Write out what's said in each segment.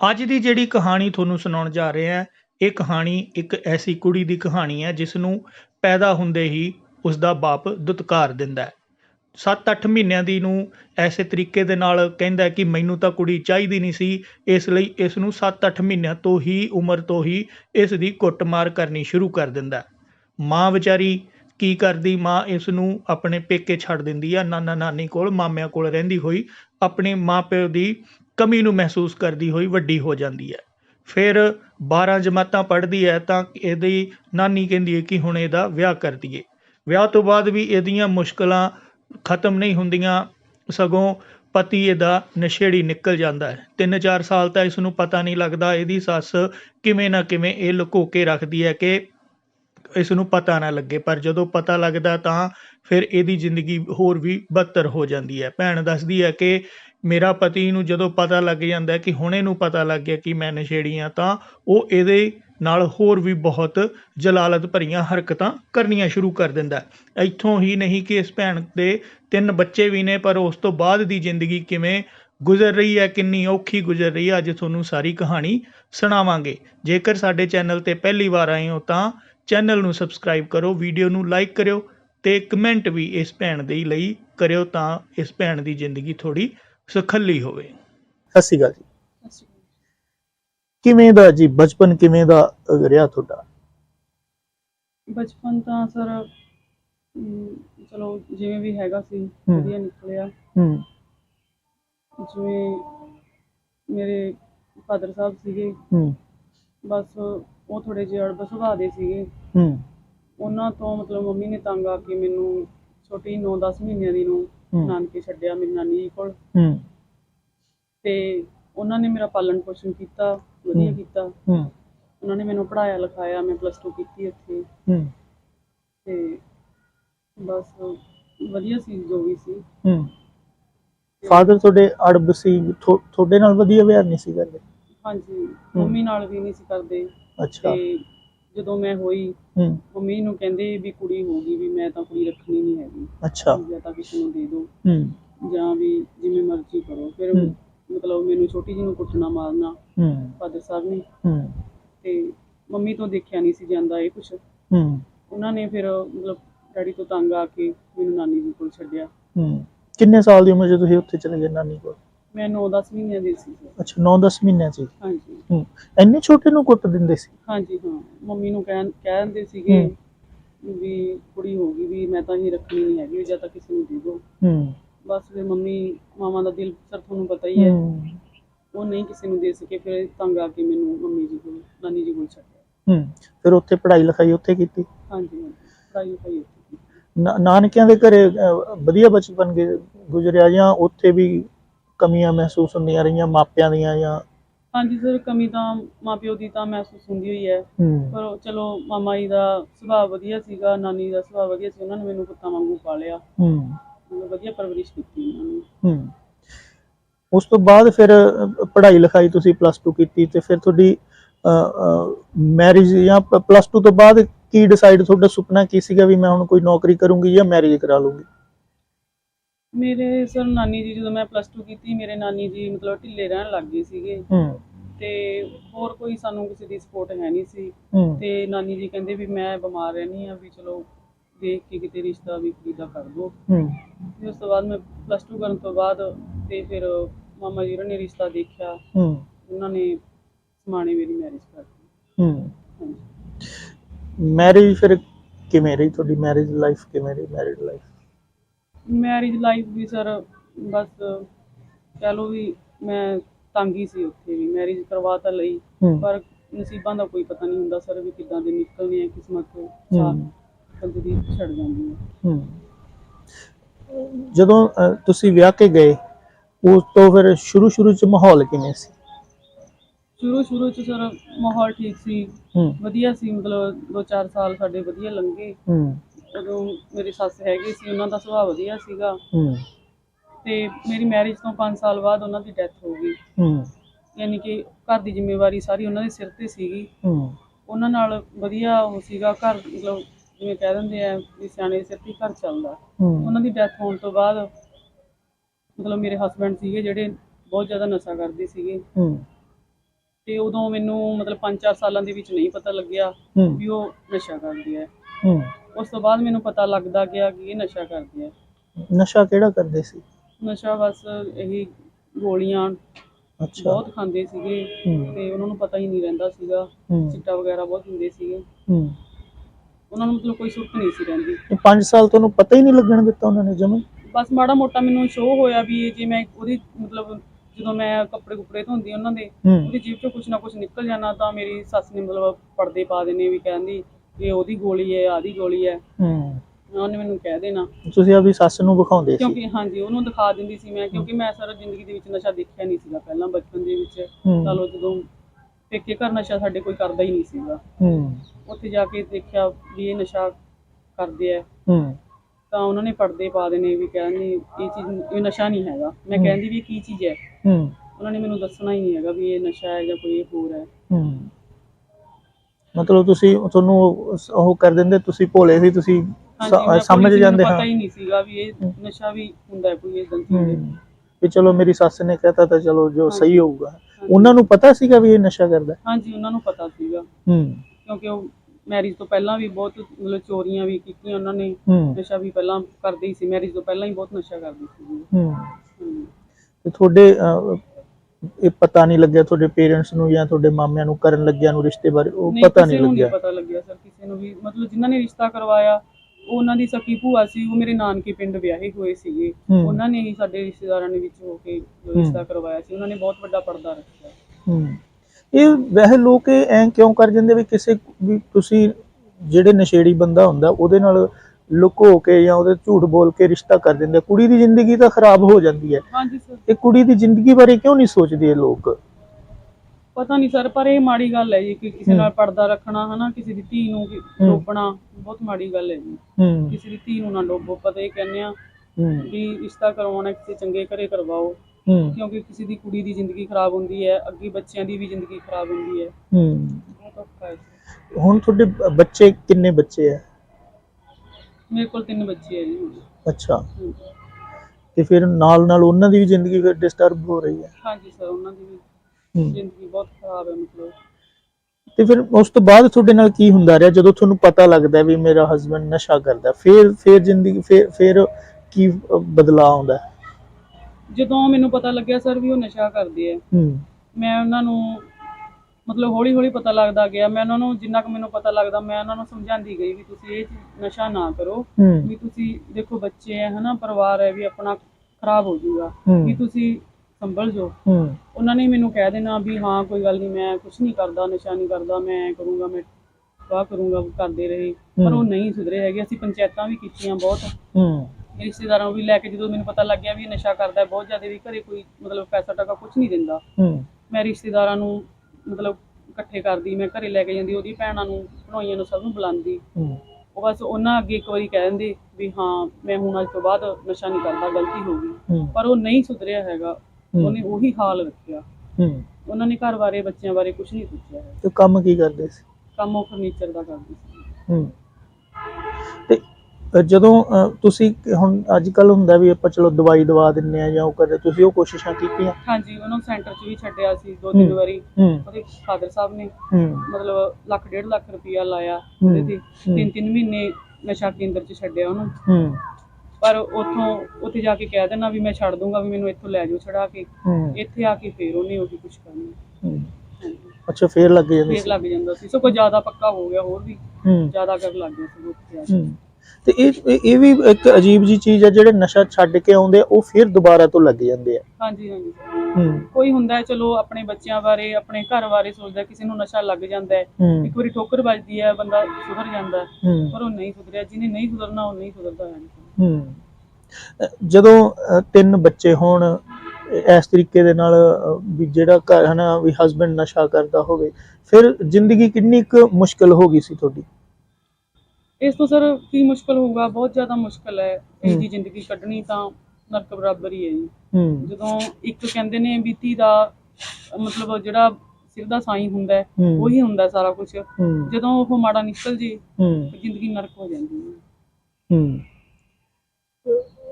ਅੱਜ ਦੀ ਜਿਹੜੀ ਕਹਾਣੀ ਤੁਹਾਨੂੰ ਸੁਣਾਉਣ ਜਾ ਰਹੇ ਹਾਂ, ਇਹ ਕਹਾਣੀ ਇੱਕ ਐਸੀ ਕੁੜੀ ਦੀ ਕਹਾਣੀ ਹੈ ਜਿਸ ਨੂੰ ਪੈਦਾ ਹੁੰਦੇ ਹੀ ਉਸ ਦਾ ਬਾਪ ਦੁਤਕਾਰ ਦਿੰਦਾ ਹੈ। 7-8 ਮਹੀਨਿਆਂ ਦੀ ਨੂੰ ਐਸੇ ਤਰੀਕੇ ਦੇ ਨਾਲ ਕਹਿੰਦਾ ਕਿ ਮੈਨੂੰ ਤਾਂ ਕੁੜੀ ਚਾਹੀਦੀ ਨਹੀਂ ਸੀ, ਇਸ ਲਈ ਇਸ ਨੂੰ 7-8 ਮਹੀਨਿਆਂ ਤੋਂ ਹੀ, ਉਮਰ ਤੋਂ ਹੀ ਇਸ ਦੀ ਕੁੱਟਮਾਰ ਕਰਨੀ ਸ਼ੁਰੂ ਕਰ ਦਿੰਦਾ ਮਾਂ ਵਿਚਾਰੀ ਕੀ ਕਰਦੀ? ਮਾਂ ਇਸ ਨੂੰ ਆਪਣੇ ਪੇਕੇ ਛੱਡ ਦਿੰਦੀ ਆ ਨਾਨਾ ਨਾਨੀ ਕੋਲ, ਮਾਮਿਆਂ ਕੋਲ ਰਹਿੰਦੀ ਹੋਈ, ਆਪਣੇ ਮਾਪਿਓ ਦੀ ਕਮੀ ਨੂੰ ਮਹਿਸੂਸ ਕਰਦੀ ਹੋਈ ਵੱਡੀ ਹੋ ਜਾਂਦੀ ਹੈ। ਫਿਰ 12 ਜਮਾਤਾਂ ਪੜ੍ਹਦੀ ਹੈ ਤਾਂ ਇਹਦੀ ਨਾਨੀ ਕਹਿੰਦੀ ਹੈ ਕਿ ਹੁਣ ਇਹਦਾ ਵਿਆਹ ਕਰ ਦਈਏ। ਵਿਆਹ ਤੋਂ ਬਾਅਦ ਵੀ ਇਹਦੀਆਂ ਮੁਸ਼ਕਲਾਂ ਖਤਮ ਨਹੀਂ ਹੁੰਦੀਆਂ, ਸਗੋਂ ਪਤੀ ਇਹਦਾ ਨਸ਼ੇੜੀ ਨਿਕਲ ਜਾਂਦਾ ਹੈ। 3-4 ਸਾਲ ਤਾਂ ਇਸ ਨੂੰ ਪਤਾ ਨਹੀਂ ਲੱਗਦਾ, ਇਹਦੀ ਸੱਸ ਕਿਵੇਂ ਨਾ ਕਿਵੇਂ ਇਹ ਲੁਕੋ ਕੇ ਰੱਖਦੀ ਹੈ ਕਿ ਇਸ ਨੂੰ ਪਤਾ ਨਾ ਲੱਗੇ। ਪਰ ਜਦੋਂ ਪਤਾ ਲੱਗਦਾ ਤਾਂ ਫਿਰ ਇਹਦੀ ਜ਼ਿੰਦਗੀ ਹੋਰ ਵੀ ਬਦਤਰ ਹੋ ਜਾਂਦੀ ਹੈ। ਭੈਣ ਦੱਸਦੀ ਹੈ ਕਿ ਮੇਰਾ ਪਤੀ ਨੂੰ ਜਦੋਂ ਪਤਾ ਲੱਗ ਜਾਂਦਾ ਕਿ ਹੁਣ ਇਹਨੂੰ ਪਤਾ ਲੱਗ ਗਿਆ ਕਿ ਮੈਂ ਨਸ਼ੇੜੀ ਹਾਂ, ਤਾਂ ਉਹ ਇਹਦੇ ਨਾਲ ਹੋਰ ਵੀ ਬਹੁਤ ਜਲਾਲਤ ਭਰੀਆਂ ਹਰਕਤਾਂ ਕਰਨੀਆਂ ਸ਼ੁਰੂ ਕਰ ਦਿੰਦਾ ਇੱਥੋਂ ਹੀ ਨਹੀਂ ਕਿ ਇਸ ਭੈਣ ਦੇ ਤਿੰਨ ਬੱਚੇ ਵੀ ਨੇ, ਪਰ ਉਸ ਤੋਂ ਬਾਅਦ ਦੀ ਜ਼ਿੰਦਗੀ ਕਿਵੇਂ ਗੁਜ਼ਰ ਰਹੀ ਹੈ, ਕਿੰਨੀ ਔਖੀ ਗੁਜ਼ਰ ਰਹੀ ਹੈ, ਅੱਜ ਤੁਹਾਨੂੰ ਸਾਰੀ ਕਹਾਣੀ ਸੁਣਾਵਾਂਗੇ। ਜੇਕਰ ਸਾਡੇ ਚੈਨਲ ਤੇ ਪਹਿਲੀ ਵਾਰ ਆਏ ਹੋ, ਤਾਂ ਚੈਨਲ ਨੂੰ ਸਬਸਕ੍ਰਾਈਬ ਕਰੋ, ਵੀਡੀਓ ਨੂੰ ਲਾਈਕ ਕਰਿਓ ਤੇ ਕਮੈਂਟ ਵੀ ਇਸ ਭੈਣ ਦੇ ਲਈ ਕਰਿਓ, ਤਾਂ ਇਸ ਭੈਣ ਦੀ ਜ਼ਿੰਦਗੀ ਥੋੜੀ ਸੁਖੱਲੀ ਹੋਵੇ। ਸਤਿ ਸ਼੍ਰੀ ਅਕਾਲ ਜੀ। ਕਿਵੇਂ ਦਾ ਜੀ ਬਚਪਨ ਕਿਵੇਂ ਦਾ ਰਿਹਾ ਤੁਹਾਡਾ? ਬਚਪਨ ਤਾਂ ਸਰ ਚਲੋ ਜਿਵੇਂ ਵੀ ਹੈਗਾ ਸੀ। ਵਧੀਆ ਨਿਕਲਿਆ। ਹੂੰ। ਜਿਵੇਂ ਮੇਰੇ ਫਾਦਰ ਸਾਹਿਬ ਸੀਗੇ। ਹੂੰ। ਬਸ ਉਹ ਥੋੜੇ ਜਿਹੇ ਅੜਬ ਸੁਭਾਅ ਦੇ ਸੀਗੇ। ਹੂੰ। ਉਹਨਾਂ ਤੋਂ ਮਤਲਬ ਮੰਮੀ ਨੇ ਤੰਗ ਆ ਕੇ ਮੈਨੂੰ ਛੋਟੀ 9-10 ਮਹੀਨਿਆਂ ਦੀ ਨੂੰ। ਨਾਨਕੇ ਛੱਡਿਆ ਮੇਰੀ ਨਾਨੀ ਜੀ ਕੋਲ। ਹੂੰ। ਤੇ ਉਹਨਾਂ ਨੇ ਮੇਰਾ ਪਾਲਣ ਪੋਸ਼ਣ ਕੀਤਾ ਵਧੀਆ। ਕੀਤਾ। ਹੂੰ। ਉਹਨਾਂ ਨੇ ਮੈਨੂੰ ਪੜਾਇਆ ਲਿਖਾਇਆ ਮੈਂ ਪਲੱਸ 2 ਕੀਤੀ ਉੱਥੇ। ਹੂੰ। ਤੇ ਬਸ ਵਧੀਆ ਸੀ ਜੋ ਵੀ ਸੀ। ਹੂੰ। ਫਾਦਰ ਤੁਹਾਡੇ ਅੜਬ ਸੀ ਤੁਹਾਡੇ ਨਾਲ ਵਧੀਆ ਵਿਹਾਰ ਨਹੀਂ ਸੀ ਕਰਦੇ? ਹਾਂਜੀ ਮੰਮੀ ਨਾਲ ਵੀ ਨਹੀਂ ਸੀ ਕਰਦੇ। ਅੱਛਾ। ਤੇ ਜਦੋਂ ਮੈਂ ਹੋਈ ਹੂੰ। ਮੰਮੀ ਨੂੰ ਕਹਿੰਦੇ ਵੀ ਕੁੜੀ ਹੋਊਗੀ ਵੀ ਮੈਂ ਤਾਂ ਕੁੜੀ ਰੱਖਣੀ ਨਹੀਂ ਹੈਗੀ। ਅੱਛਾ। ਜਾਂ ਤਾਂ ਕਿਸੇ ਨੂੰ ਦੇ ਦਿਓ। ਹੂੰ। ਜਾਂ ਵੀ ਜਿਵੇਂ ਮਰਜ਼ੀ ਕਰੋ। ਫਿਰ ਹੂੰ। ਮਤਲਬ ਮੈਨੂੰ ਛੋਟੀ ਜਿਹੀ ਨੂੰ ਕੁੱਟਣਾ ਮਾਰਨਾ ਹੂੰ। ਫਾਦਰ ਸਾਹਿਬ ਨੇ। ਹੂੰ। ਤੇ ਮੰਮੀ ਤੋਂ ਦੇਖਿਆ ਨਹੀਂ ਸੀ ਜਾਂਦਾ ਇਹ ਕੁਛ। ਹੂੰ। ਉਹਨਾਂ ਨੇ ਫਿਰ ਮਤਲਬ ਡੈਡੀ ਤੋਂ ਤੰਗ ਆ ਕੇ ਮੈਨੂੰ ਨਾਨੀ ਜੀ ਕੋਲ ਛੱਡਿਆ। ਹੂੰ। ਕਿੰਨੇ ਸਾਲ ਦੀ ਉਮਰ 'ਚ ਤੁਸੀਂ ਉੱਥੇ ਚਲੇ ਗਏ ਨਾਨੀ ਕੋਲ? ਮੈਂ 9-10 ਮਹੀਨਿਆਂ ਦੀ ਸੀ। ਅੱਛਾ 9-10 ਮਹੀਨਿਆਂ ਹੀ। ਹਾਂਜੀ। ਹੂੰ ਇੰਨੇ ਛੋਟੇ ਨੂੰ ਕੁੱਟ ਦਿੰਦੇ ਸੀ? ਹਾਂਜੀ ਹਾਂ। ਮੰਮੀ ਨੂੰ ਕਹਿ ਕਹਿੰਦੇ ਸੀਗੇ ਵੀ ਕੁੜੀ ਹੋਊਗੀ ਵੀ ਮੈਂ ਤਾਂ ਹੀ ਰੱਖਣੀ ਨਹੀਂ ਹੈਗੀ ਜਾਂ ਤਾਂ ਕਿਸੇ ਨੂੰ ਦੇ ਦਿਓ। ਹੂੰ। ਬਸ ਫਿਰ ਮੰਮੀ ਮਾਵਾਂ ਦਾ ਦਿਲ ਸਰ ਤੁਹਾਨੂੰ ਪਤਾ ਹੀ ਹੈ। ਹੂੰ। ਉਹ ਨਹੀਂ ਕਿਸੇ ਨੂੰ ਦੇ ਸਕੇ ਫਿਰ ਤੰਗ ਆ ਕੇ ਮੈਨੂੰ ਮੰਮੀ ਜੀ ਕੋਲ ਨਾਨੀ ਜੀ ਕੋਲ ਛੱਡਿਆ। ਹੂੰ। ਫਿਰ ਉੱਥੇ ਪੜ੍ਹਾਈ ਲਿਖਾਈ ਉੱਥੇ ਕੀਤੀ? ਹਾਂਜੀ ਹਾਂਜੀ। ਪੜ੍ਹਾਈ ਲਿਖਾਈ ਨਾਨਕਿਆਂ ਦੇ ਘਰੇ ਵਧੀਆ ਬਚਪਨ ਗੁਜ਼ਰਿਆ ਜਾਂ ਉੱਥੇ ਵੀ ਕਮੀਆਂ ਮਹਿਸੂਸ ਹੁੰਦੀਆਂ ਰਹੀਆਂ ਮਾਪਿਆਂ ਦੀਆਂ ਜਾਂ? ਹਾਂਜੀ ਸਰ ਕਮੀ ਤਾਂ ਮਾਪਿਓ ਦੀ ਤਾਂ ਮਹਿਸੂਸ ਹੁੰਦੀ ਹੋਈ ਹੈ। ਹੂੰ। ਪਰ ਉਹ ਚਲੋ ਮਾਮਾ ਜੀ ਦਾ ਸੁਭਾਅ ਵਧੀਆ ਸੀਗਾ ਨਾਨੀ ਦਾ ਸੁਭਾਅ ਵਧੀਆ ਸੀ ਉਹਨਾਂ ਨੇ ਮੈਨੂੰ ਪੁੱਤਾਂ ਵਾਂਗੂ ਪਾਲਿਆ। ਹੂੰ। ਮਤਲਬ ਵਧੀਆ ਪਰਵਰਿਸ਼ ਕੀਤੀ ਉਹਨਾਂ ਨੇ। ਹੂੰ। ਉਸ ਤੋਂ ਬਾਅਦ ਫਿਰ ਅਹ, ਪੜ੍ਹਾਈ ਲਿਖਾਈ ਤੁਸੀਂ ਪਲੱਸ 2 ਕੀਤੀ ਤੇ ਫਿਰ ਤੁਹਾਡੀ ਮੈਰਿਜ ਜਾਂ ਪਲੱਸ 2 ਤੋਂ ਬਾਅਦ ਕੀ ਡਿਸਾਈਡ ਤੁਹਾਡਾ ਸੁਪਨਾ ਕੀ ਸੀਗਾ ਵੀ ਮੈਂ ਹੁਣ ਕੋਈ ਨੌਕਰੀ ਕਰੂੰਗੀ ਜਾਂ ਮੈਰਿਜ ਕਰਾ ਲੂੰਗੀ? ਮੇਰੇ ਸਰ ਨਾਨੀ ਜੀ ਜਦੋਂ ਮੈਂ ਪਲੱਸ 2 ਕੀਤੀ ਮੇਰੇ ਨਾਨੀ ਜੀ ਮਤਲਬ ਢਿੱਲੇ ਰਹਿਣ ਲੱਗ ਗਏ ਸੀਗੇ। ਹੂੰ। ਤੇ ਹੋਰ ਕੋਈ ਸਾਨੂੰ ਕਿਸੇ ਦੀ ਸਪੋਰਟ ਹੈ ਨਹੀਂ ਸੀ। ਹੂੰ। ਤੇ ਨਾਨੀ ਜੀ ਕਹਿੰਦੇ ਵੀ ਮੈਂ ਬਿਮਾਰ ਰਹਿਣੀ ਆ ਵੀ ਚਲੋ ਦੇਖ ਕੇ ਕਿਤੇ ਰਿਸ਼ਤਾ ਵੀ ਕੁੜੀ ਦਾ ਕਰ ਦੋ। ਹੂੰ। ਉਸ ਤੋਂ ਬਾਅਦ ਮੈਂ ਪਲੱਸ 2 ਕਰਨ ਤੋਂ ਬਾਅਦ ਤੇ ਫਿਰ ਮਾਮਾ ਜੀ ਹੋਰਾਂ ਨੇ ਰਿਸ਼ਤਾ ਦੇਖਿਆ। ਹੂੰ। ਉਹਨਾਂ ਨੇ ਸਮਾਣੇ ਮੇਰੀ ਮੈਰਿਜ ਕਰ ਦਿੱਤੀ। ਹੂੰ। ਹਾਂਜੀ। ਮੈਰਿਜ ਫਿਰ ਕਿਵੇਂ ਰਹੀ? ਤੁਹਾਡੀ ਮੈਰਿਜ ਲਾਈਫ ਕਿਵੇਂ ਰਹੀ? ਮੈਰਿਡ ਲਾਈਫ ਮੈਰਿਜ ਲਾਈਫ ਵੀ ਸਰ ਬਸ ਕਹਿ ਲਓ ਵੀ ਮੈਂ ਤੰਗ ਸੀ ਉੱਥੇ ਵੀ। ਮੈਰਿਜ ਕਰਵਾ ਤਾਂ ਲਈ ਹੂੰ। ਪਰ ਨਸੀਬਾਂ ਦਾ ਕੋਈ ਪਤਾ ਨਹੀਂ ਹੁੰਦਾ ਸਰ ਵੀ ਕਿੱਦਾਂ ਦੇ ਨਿਕਲਣੇ ਆ ਕਿਸਮਤ ਸਾਥ ਹੂੰ। ਬੰਦੇ ਦੀ ਛੱਡ ਜਾਂਦੀ ਹੈ ਹੂੰ। ਜਦੋਂ ਤੁਸੀਂ ਵਿਆਹ ਕੇ ਗਏ ਉਸ ਤੋਂ ਫਿਰ ਸ਼ੁਰੂ ਸ਼ੁਰੂ ਚ ਮਾਹੌਲ ਕਿਵੇਂ ਸੀ? ਸ਼ੁਰੂ ਸ਼ੁਰੂ ਚ ਸਰ ਮਾਹੌਲ ਠੀਕ ਸੀ। ਹੂੰ। ਵਧੀਆ ਸੀ ਮਤਲਬ 2-4 ਸਾਲ ਸਾਡੇ ਵਧੀਆ ਲੰਘੇ। ਹੂੰ। ਉਦੋਂ ਮੇਰੀ ਸੱਸ ਹੈਗੀ ਸੀ ਉਹਨਾਂ ਦਾ ਸੁਭਾਅ ਵਧੀਆ ਸੀਗਾ। ਹੂੰ। ਤੇ ਮੇਰੀ ਮੈਰਿਜ ਤੋਂ 5 ਸਾਲ ਬਾਅਦ ਉਹਨਾਂ ਦੀ ਡੈਥ ਹੋ ਗਈ। ਹੂੰ। ਯਾਨੀ ਕਿ ਘਰ ਦੀ ਜ਼ਿੰਮੇਵਾਰੀ ਸਾਰੀ ਉਹਨਾਂ ਦੇ ਸਿਰ ਤੇ ਸੀਗੀ। ਹੂੰ। ਉਹਨਾਂ ਨਾਲ ਵਧੀਆ ਉਹ ਸੀਗਾ ਘਰ ਮਤਲਬ ਜਿਵੇਂ ਕਹਿ ਦਿੰਦੇ ਆ ਵੀ ਸਿਆਣੇ ਦੇ ਸਿਰ ਤੇ ਹੀ ਘਰ ਚੱਲਦਾ। ਹੂੰ। ਉਹਨਾਂ ਦੀ ਡੈਥ ਹੋਣ ਤੋਂ ਬਾਅਦ ਮਤਲਬ ਮੇਰੇ ਹਸਬੰਡ ਸੀਗੇ ਜਿਹੜੇ ਬਹੁਤ ਜ਼ਿਆਦਾ ਨਸ਼ਾ ਕਰਦੇ ਸੀਗੇ। ਹੂੰ। ਤੇ ਉਦੋਂ ਮੈਨੂੰ ਮਤਲਬ 5-4 ਸਾਲਾਂ ਦੇ ਵਿੱਚ ਨਹੀਂ ਪਤਾ ਲੱਗਿਆ ਹੂੰ। ਵੀ ਉਹ ਨਸ਼ਾ ਕਰਦੇ ਆ। ਹੂੰ। ਉਸ ਤੋਂ ਬਾਅਦ ਮੈਨੂੰ ਪਤਾ ਲੱਗਦਾ ਗਿਆ ਕਿ ਇਹ ਨਸ਼ਾ ਕਰਦੇ ਆ। ਨਸ਼ਾ ਕਿਹੜਾ ਕਰਦੇ ਸੀ? ਨਸ਼ਾ ਬਸ ਇਹੀ ਗੋਲੀਆਂ ਅੱਛਾ। ਬਹੁਤ ਖਾਂਦੇ ਸੀਗੇ ਹੂੰ। ਤੇ ਉਹਨਾਂ ਨੂੰ ਪਤਾ ਹੀ ਨਹੀਂ ਰਹਿੰਦਾ ਸੀਗਾ। ਹੂੰ। ਚਿੱਟਾ ਵਗੈਰਾ ਬਹੁਤ ਹੁੰਦੇ ਸੀਗੇ। ਹੂੰ। ਉਹਨਾਂ ਨੂੰ ਮਤਲਬ ਕੋਈ ਸੁਰਤ ਨਹੀਂ ਸੀ ਰਹਿੰਦੀ। ਇਹ 5 ਸਾਲ ਤੁਹਾਨੂੰ ਪਤਾ ਹੀ ਨਹੀਂ ਲੱਗਣ ਦਿੱਤਾ ਉਹਨਾਂ ਨੇ ਜਮੇ। ਬਸ ਮਾੜਾ ਮੋਟਾ ਮੈਨੂੰ ਸ਼ੋਅ ਹੋਇਆ ਵੀ ਇਹ ਜੇ ਮੈਂ ਉਹਦੀ ਮਤਲਬ ਜਦੋਂ ਮੈਂ ਕੱਪੜੇ ਕੁਪੜੇ ਧੋਂਦੀ ਉਹਨਾਂ ਦੇ ਹੂੰ। ਉਹਦੀ ਜੀਭ ਚੋਂ ਕੁਛ ਨਾ ਕੁਛ ਨਿਕਲ ਜਾਣਾ ਤਾਂ ਮੇਰੀ ਸੱਸ ਨੇ ਮਤਲਬ ਪਰਦੇ ਪਾ ਦੇਣੇ ਵੀ ਕਹਿੰਦੀ ਇਹ ਉਹਦੀ ਗੋਲੀ ਹੈ ਆਦੀ ਗੋਲੀ ਹੈ। ਹੂੰ। ਉਹਨੇ ਮੈਨੂੰ ਕਹਿ ਦੇਣਾ। ਤੁਸੀਂ ਆਪਣੀ ਸੱਸ ਨੂੰ ਵਿਖਾਉਂਦੇ ਸੀ। ਕਿਉਂਕਿ ਹਾਂਜੀ ਉਹਨੂੰ ਦਿਖਾ ਦਿੰਦੀ ਸੀ ਮੈਂ ਕਿਉਂਕਿ ਮੈਂ ਸਾਰਾ ਜ਼ਿੰਦਗੀ ਦੇ ਵਿੱਚ ਨਸ਼ਾ ਦੇਖਿਆ ਨਹੀਂ ਸੀਗਾ ਪਹਿਲਾਂ ਬਚਪਨ ਦੇ ਵਿੱਚ। ਚਲੋ ਜਦੋਂ ਪੇਕੇ ਘਰ ਨਸ਼ਾ ਸਾਡੇ ਕੋਈ ਕਰਦਾ ਹੀ ਨਹੀਂ ਸੀਗਾ। ਹੂੰ। ਉੱਥੇ ਜਾ ਕੇ ਦੇਖਿਆ ਵੀ ਇਹ ਨਸ਼ਾ ਕਰਦੇ ਆ। ਹੂੰ। ਤਾਂ ਉਹਨਾਂ ਨੇ ਪਰਦੇ ਪਾ ਦੇਣੇ ਵੀ ਕਹਿੰਦੇ ਇਹ ਚੀਜ਼ ਇਹ ਨਸ਼ਾ ਨਹੀਂ ਹੈਗਾ। ਮੈਂ। ਕਹਿੰਦੀ ਵੀ ਕੀ ਚੀਜ਼ ਹੈ? ਹੂੰ। ਉਹਨਾਂ ਨੇ ਮੈਨੂੰ ਦੱਸਣਾ ਹੀ ਨਹੀਂ ਹੈਗਾ ਵੀ ਇਹ ਨਸ਼ਾ ਹੈ ਜਾਂ ਕੋਈ ਹੋਰ ਹੈ। ਹੂੰ। ਮਤਲਬ ਤੁਸੀਂ ਤੁਹਾਨੂੰ ਉਹ- ਉਹ ਕਰ ਦਿੰਦੇ ਤੁਸੀਂ ਭੋਲੇ ਸੀ ਤੁਸੀਂ ਸ- ਹਾਂਜੀ ਮੈਂ ਸਮਝ ਜਾਂਦੇ ਹਾਂ ਪਤਾ ਹੀ ਨਹੀਂ ਸੀਗਾ ਵੀ ਇਹ ਹਮ। ਨਸ਼ਾ ਵੀ ਹੁੰਦਾ ਹੈ ਕੋਈ ਇਦਾਂ ਹੂੰ ਚੀਜ਼ ਵੀ ਚਲੋ ਮੇਰੀ ਸੱਸ ਨੇ ਕਹਿਤਾ ਤਾਂ ਚਲੋ ਜੋ ਹਾਂਜੀ। ਸਹੀ ਹੋਊਗਾ। ਉਹਨਾਂ ਨੂੰ ਪਤਾ ਸੀਗਾ ਵੀ ਇਹ ਨਸ਼ਾ ਕਰਦਾ ਹੈ? ਹਾਂਜੀ ਉਹਨਾਂ ਨੂੰ ਪਤਾ ਸੀਗਾ ਹੂੰ ਕਿਉਂਕਿ ਉਹ ਮੈਰਿਜ ਤੋਂ ਪਹਿਲਾਂ ਵੀ ਬਹੁਤ ਮਤਲਬ ਚੋਰੀਆਂ ਵੀ ਕੀਤੀਆਂ ਉਹਨਾਂ ਨੇ ਨਸ਼ਾ ਵੀ ਪਹਿਲਾਂ ਕਰਦੇ ਹੀ ਸੀ ਮੈਰਿਜ ਤੋਂ ਪਹਿਲਾਂ ਹੀ ਬਹੁਤ ਨਸ਼ਾ ਕਰਦੇ ਸੀ ਹੂੰ ਹਮ। ਤੇ ਤੁਹਾਡੇ ਅਹ, ਇਹ ਪਤਾ ਨਹੀਂ ਲੱਗਿਆ ਤੁਹਾਡੇ ਪੇਰੈਂਟਸ ਨੂੰ ਜਾਂ ਤੁਹਾਡੇ ਮਾਮਿਆਂ ਨੂੰ ਕਰਨ ਲੱਗਿਆ ਨੂੰ ਰਿਸ਼ਤੇ ਬਾਰੇ ਉਹ ਪਤਾ ਨਹੀਂ ਲੱਗਿਆ। ਪਤਾ ਲੱਗਿਆ ਸਰ ਕਿਸੇ ਨੂੰ ਵੀ। ਮਤਲਬ ਜਿਨ੍ਹਾਂ ਨੇ ਰਿਸ਼ਤਾ ਕਰਵਾਇਆ ਉਹ ਉਹਨਾਂ ਦੀ ਸਕੀ ਭੂਆ ਸੀ ਉਹ ਮੇਰੇ ਨਾਨਕੇ ਪਿੰਡ ਵਿਆਹੇ ਹੋਏ ਸੀਗੇ। ਹੂੰ। ਉਹਨਾਂ ਨੇ ਹੀ ਸਾਡੇ ਰਿਸ਼ਤੇਦਾਰਾਂ ਦੇ ਵਿੱਚ ਹੋ ਕੇ ਰਿਸ਼ਤਾ ਕਰਵਾਇਆ ਸੀ। ਉਹਨਾਂ ਨੇ ਬਹੁਤ ਵੱਡਾ ਪਰਦਾ ਰੱਖਿਆ। ਹੂੰ। ਇਹ ਵੈਸੇ ਲੋਕ ਐਂ ਕਿਉਂ ਕਰ ਜਾਂਦੇ ਵੀ ਕਿਸੇ ਵੀ ਤੁਸੀਂ ਜਿਹੜੇ ਨਸ਼ੇੜੀ ਬੰਦਾ ਹੁੰਦਾ ਉਹਦੇ ਨਾਲ ਲੁਕੋ ਕੇ ਜਾਂ ਉਹਦੇ ਝੂਠ ਬੋਲ ਕੇ ਰਿਸ਼ਤਾ ਕਰ ਦਿੰਦੇ। ਕੁੜੀ ਦੀ ਜ਼ਿੰਦਗੀ ਤਾਂ ਖਰਾਬ ਹੋ ਜਾਂਦੀ ਹੈ। ਹਾਂਜੀ ਸਰ। ਇਹ ਕੁੜੀ ਦੀ ਜ਼ਿੰਦਗੀ ਬਾਰੇ ਕਿਉਂ ਨਹੀਂ ਸੋਚਦੇ ਇਹ ਲੋਕ? ਪਤਾ ਨਹੀਂ ਸਰ ਪਰ ਇਹ ਮਾੜੀ ਗੱਲ ਹੈ ਜੀ ਕਿ ਕਿਸੇ। ਨਾਲ ਪਰਦਾ ਰੱਖਣਾ ਹਨਾ ਕਿਸੇ ਦੀ ਧੀ ਨੂੰ ਕਿ-। ਡੋਬਣਾ ਬਹੁਤ ਮਾੜੀ ਗੱਲ ਹੈ ਜੀ। ਹੂੰ। ਕਿਸੇ ਦੀ ਧੀ ਨੂੰ ਨਾ ਡੋਬੋ ਪਤਾ ਇਹ ਕਹਿੰਦੇ ਆ ਹੂੰ। ਵੀ ਰਿਸ਼ਤਾ ਕਰਵਾਉਣਾ ਕਿਸੇ ਚੰਗੇ ਘਰੇ ਕਰਵਾਓ। ਹੂੰ। ਕਿਉਂਕਿ ਕਿਸੇ ਦੀ ਕੁੜੀ ਦੀ ਜ਼ਿੰਦਗੀ ਖਰਾਬ ਹੁੰਦੀ ਹੈ ਅੱਗੇ ਬੱਚਿਆਂ ਦੀ ਵੀ ਜ਼ਿੰਦਗੀ ਖਰਾਬ ਹੁੰਦੀ ਹੈ। ਹੂੰ। ਬਹੁਤ ਔਖਾ ਹੈ ਹੁਣ ਤੁਹਾਡੇ ਬ- ਬੱਚੇ ਕਿੰਨੇ ਬੱਚੇ ਆ? ਮੇਰੇ ਕੋਲ ਤਿੰਨ ਬੱਚੇ ਹੈ ਜੀ ਹੁਣ। ਅੱਛਾ ਹਾਂਜੀ। ਤੇ ਫਿਰ ਨਾਲ ਨਾਲ ਉਹਨਾਂ ਦੀ ਵੀ ਜ਼ਿੰਦਗੀ ਫਿਰ ਡਿਸਟਰਬ ਹੋ ਰਹੀ ਹੈ ਹਾਂਜੀ ਸਰ ਉਹਨਾਂ ਦੀ ਵੀ ਹੂੰ। ਜ਼ਿੰਦਗੀ ਬਹੁਤ ਖਰਾਬ ਹੈ ਮਤਲਬ ਤੇ ਫਿਰ ਉਸ ਤੋਂ ਬਾਅਦ ਤੁਹਾਡੇ ਨਾਲ ਕੀ ਹੁੰਦਾ ਰਿਹਾ ਜਦੋਂ ਤੁਹਾਨੂੰ ਪਤਾ ਲੱਗਦਾ ਵੀ ਮੇਰਾ ਹਸਬੰਡ ਨਸ਼ਾ ਕਰਦਾ ਫਿਰ ਫਿਰ ਜ਼ਿੰਦਗੀ ਫਿਰ ਫਿਰ ਕੀ ਬਦਲਾਅ ਆਉਂਦਾ ਹੈ? ਜਦੋਂ ਮੈਨੂੰ ਪਤਾ ਲੱਗਿਆ ਸਰ ਵੀ ਉਹ ਨਸ਼ਾ ਕਰਦੇ ਆ ਹੂੰ ਮੈਂ ਉਹਨਾਂ ਨੂੰ ਮਤਲਬ ਹੌਲੀ ਹੌਲੀ ਪਤਾ ਲੱਗਦਾ ਗਿਆ ਮੈਂ ਉਹਨਾਂ ਨੂੰ ਜਿੰਨਾ ਕੁ ਮੈਨੂੰ ਪਤਾ ਲੱਗਦਾ ਮੈਂ ਉਹਨਾਂ ਨੂੰ ਸਮਝਾਉਂਦੀ ਗਈ ਵੀ ਤੁਸੀਂ ਇਹ ਚੀਜ਼- ਨਸ਼ਾ ਨਾ ਕਰੋ ਹੂੰ। ਵੀ ਤੁਸੀਂ ਦੇਖੋ ਬੱਚੇ ਹੈ ਹਨਾ ਪਰਿਵਾਰ ਹੈ ਵੀ ਆਪਣਾ ਖਰਾਬ ਹੋ ਜਾਊਗਾ ਹੂੰ। ਵੀ ਤੁਸੀਂ ਸੰਭਲ ਜਾਓ। ਹੂੰ। ਉਹਨਾਂ ਨੇ ਮੈਨੂੰ ਕਹਿ ਦੇਣਾ ਵੀ ਹਾਂ ਕੋਈ ਗੱਲ ਨਹੀਂ ਮੈਂ ਕੁਝ ਨਹੀਂ ਕਰਦਾ ਨਸ਼ਾ ਨਹੀਂ ਕਰਦਾ ਮੈਂ ਐਂ ਕਰੂੰਗਾ ਮੈਂ ਵਾਹ ਕਰੂੰਗਾ ਕਰਦੇ ਰਹੇ। ਪਰ ਉਹ। ਨਹੀਂ ਸੁਧਰੇ ਹੈਗੇ ਅਸੀਂ ਪੰਚਾਇਤਾਂ ਵੀ ਕੀਤੀਆਂ ਬਹੁਤ। ਹੂੰ। ਰਿਸ਼ਤੇਦਾਰਾਂ ਨੂੰ ਵੀ ਲੈ ਕੇ ਜਦੋਂ ਮੈਨੂੰ ਪਤਾ ਲੱਗਿਆ ਵੀ ਇਹ ਨਸ਼ਾ ਕਰਦਾ ਹੈ ਬਹੁਤ ਜ਼ਿਆਦਾ ਵੀ ਘਰੇ ਕੋਈ ਮਤਲਬ ਪੈਸਾ ਟਕਾ ਕੁਝ ਨਹੀਂ ਦਿੰਦਾ। ਹੂੰ। ਮੈਂ ਰਿਸ਼ਤੇਦਾਰਾਂ ਨੂੰ ਮਤਲਬ ਇਕੱਠੇ ਕਰਦੀ ਮੈਂ ਘਰੇ ਲੈ ਕੇ ਜਾਂਦੀ ਉਹਦੀ ਭੈਣਾਂ ਨੂੰ ਭਣੋਈਆਂ ਨੂੰ ਸਭ ਨੂੰ ਬੁਲਾਉਂਦੀ। ਹੂੰ। ਉਹ ਬਸ ਉਹਨਾਂ ਅੱਗੇ ਇੱਕ ਵਾਰੀ ਕਹਿ ਦਿੰਦੇ ਵੀ ਹਾਂ ਮੈਂ ਹੁਣ ਅੱਜ ਤੋਂ ਬਾਅਦ ਨਸ਼ਾ ਨਹੀਂ ਕਰਦਾ ਗਲਤੀ ਹੋ ਗਈ। ਹੂੰ। ਪਰ ਉਹ ਨਹੀਂ ਸੁਧਰਿਆ ਹੈਗਾ। ਉਹਨੇ ਉਹੀ ਹਾਲ ਰੱਖਿਆ। ਹੂੰ। ਉਹਨਾਂ ਨੇ ਘਰ ਬਾਰੇ ਬੱਚਿਆਂ ਬਾਰੇ ਕੁਝ ਨਹੀਂ ਸੋਚਿਆ ਹੈ ਤੇ ਕੰਮ ਕੀ ਕਰਦੇ ਸੀ? ਕੰਮ ਉਹ ਫਰਨੀਚਰ ਦਾ ਕਰਦੀ ਸੀ। ਹੂੰ। ਜਦੋਂ ਤੁਸੀਂ ਹੁਣ ਅੱਜ ਕੱਲ ਹੁੰਦਾ ਵੀ ਆਪਾਂ ਚਲੋ ਦਵਾਈ ਦਵਾ ਦਿੰਨੇ ਆ ਜਾਂ ਉਹ ਕਰਦੇ ਤੁਸੀਂ ਉਹ ਕੋਸ਼ਿਸ਼ਾਂ ਕੀਤੀਆਂ? ਹਾਂਜੀ ਉਹਨੂੰ ਸੈਂਟਰ 'ਚ ਵੀ ਛੱਡਿਆ ਸੀ ਦੋ ਤਿੰਨ। ਵਾਰੀ। ਉਹਦੇ ਫਾਦਰ ਸਾਹਿਬ ਨੇ ਮਤਲਬ ਲੱਖ ਡੇਢ ਲੱਖ ਰੁਪਇਆ ਲਾਇਆ। ਉਹਦੇ ਤੇ। ਤਿੰਨ ਤਿੰਨ ਮਹੀਨੇ ਨਸ਼ਾ ਕੇਂਦਰ 'ਚ ਛੱਡਿਆ ਉਹਨੂੰ। ਪਰ ਉੱਥੋਂ ਉੱਥੇ ਜਾ ਕੇ ਕਹਿ ਦੇਣਾ ਵੀ ਮੈਂ ਛੱਡ ਦੂੰਗਾ ਵੀ ਮੈਨੂੰ ਇੱਥੋਂ ਲੈ ਜਾਓ ਛੜਾ ਕੇ। ਇੱਥੇ ਆ ਕੇ ਫੇਰ ਉਹਨੇ ਉਹੀ ਕੁਝ ਕਰਨਾ। ਅੱਛਾ ਫੇਰ ਲੱਗ ਜਾਂਦੀ ਫੇਰ ਸੀ। ਲੱਗ ਜਾਂਦਾ ਸੀ। ਸੋ ਕੋਈ ਜ਼ਿਆਦਾ ਪੱਕਾ ਹੋ ਗਿਆ ਹੋਰ ਵੀ। ਜ਼ਿਆਦਾ ਕਰ ਲੱਗ ਗਿਆ ਸੀ ਉੱਥੇ ਆ ਕੇ। ਤੇ ਇਹ ਇਹ- ਵੀ ਇੱਕ ਅਜੀਬ ਜੀ ਚੀਜ਼ ਹੈ ਜਿਹੜੇ ਨਸ਼ਾ ਛੱਡ ਕੇ ਆਉਂਦੇ ਉਹ ਫਿਰ ਦੁਬਾਰਾ ਤੋਂ ਲੱਗ ਜਾਂਦੇ ਆ। ਹਾਂਜੀ ਹਾਂਜੀ। ਕੋਈ ਹੁੰਦਾ ਚਲੋ ਆਪਣੇ ਬੱਚਿਆਂ ਬਾਰੇ ਆਪਣੇ ਘਰ ਬਾਰੇ ਸੋਚਦਾ ਕਿਸੇ ਨੂੰ ਨਸ਼ਾ ਲੱਗ ਜਾਂਦਾ ਹੈ। ਇੱਕ ਵਾਰੀ ਠੋਕਰ ਵੱਜਦੀ ਹੈ ਬੰਦਾ ਸੁਧਰ ਜਾਂਦਾ ਪਰ ਉਹ ਨਹੀਂ ਸੁਧਰਿਆ। ਜਿਹਨੇ ਨਹੀਂ ਸੁਧਰਨਾ ਉਹ ਨਹੀਂ ਸੁਧਰਦਾ ਹੈ। ਜਦੋਂ ਤਿੰਨ ਬੱਚੇ ਹੋਣ ਇਸ ਤਰੀਕੇ ਦੇ ਨਾਲ ਵੀ ਜਿਹੜਾ ਘਰ ਹਨਾ ਵੀ ਹਸਬੰਡ ਨਸ਼ਾ ਕਰਦਾ ਹੋਵੇ ਫਿਰ ਜ਼ਿੰਦਗੀ ਕਿੰਨੀ ਕੁ ਮੁਸ਼ਕਲ ਹੋ ਗਈ ਸੀ ਤੁਹਾਡੀ? ਇਸ ਤੋਂ ਸਰ ਕੀ ਮੁਸ਼ਕਲ ਹੋਊਗਾ? ਬਹੁਤ ਜ਼ਿਆਦਾ ਮੁਸ਼ਕਲ ਹੈ ਹੂੰ। ਜੀ ਜ਼ਿੰਦਗੀ ਕੱਢਣੀ ਤਾਂ ਨਰਕ ਬਰਾਬਰ ਹੀ ਹੈ ਜੀ। ਹੂੰ। ਜਦੋਂ ਇੱਕ ਕਹਿੰਦੇ ਨੇ ਬੀਤੀ ਦਾ ਮਤਲਬ ਜਿਹੜਾ ਸਿਰ ਦਾ ਸਾਈਂ ਹੁੰਦਾ ਹੈ ਹੂੰ। ਉਹੀ ਹੁੰਦਾ ਸਾਰਾ ਕੁਝ ਹੂੰ। ਜਦੋਂ ਉਹ ਮਾੜਾ ਨਿਕਲ ਜੇ ਹੂੰ। ਤਾਂ ਜ਼ਿੰਦਗੀ ਨਰਕ ਹੋ ਜਾਂਦੀ ਹੈ। ਹੂੰ।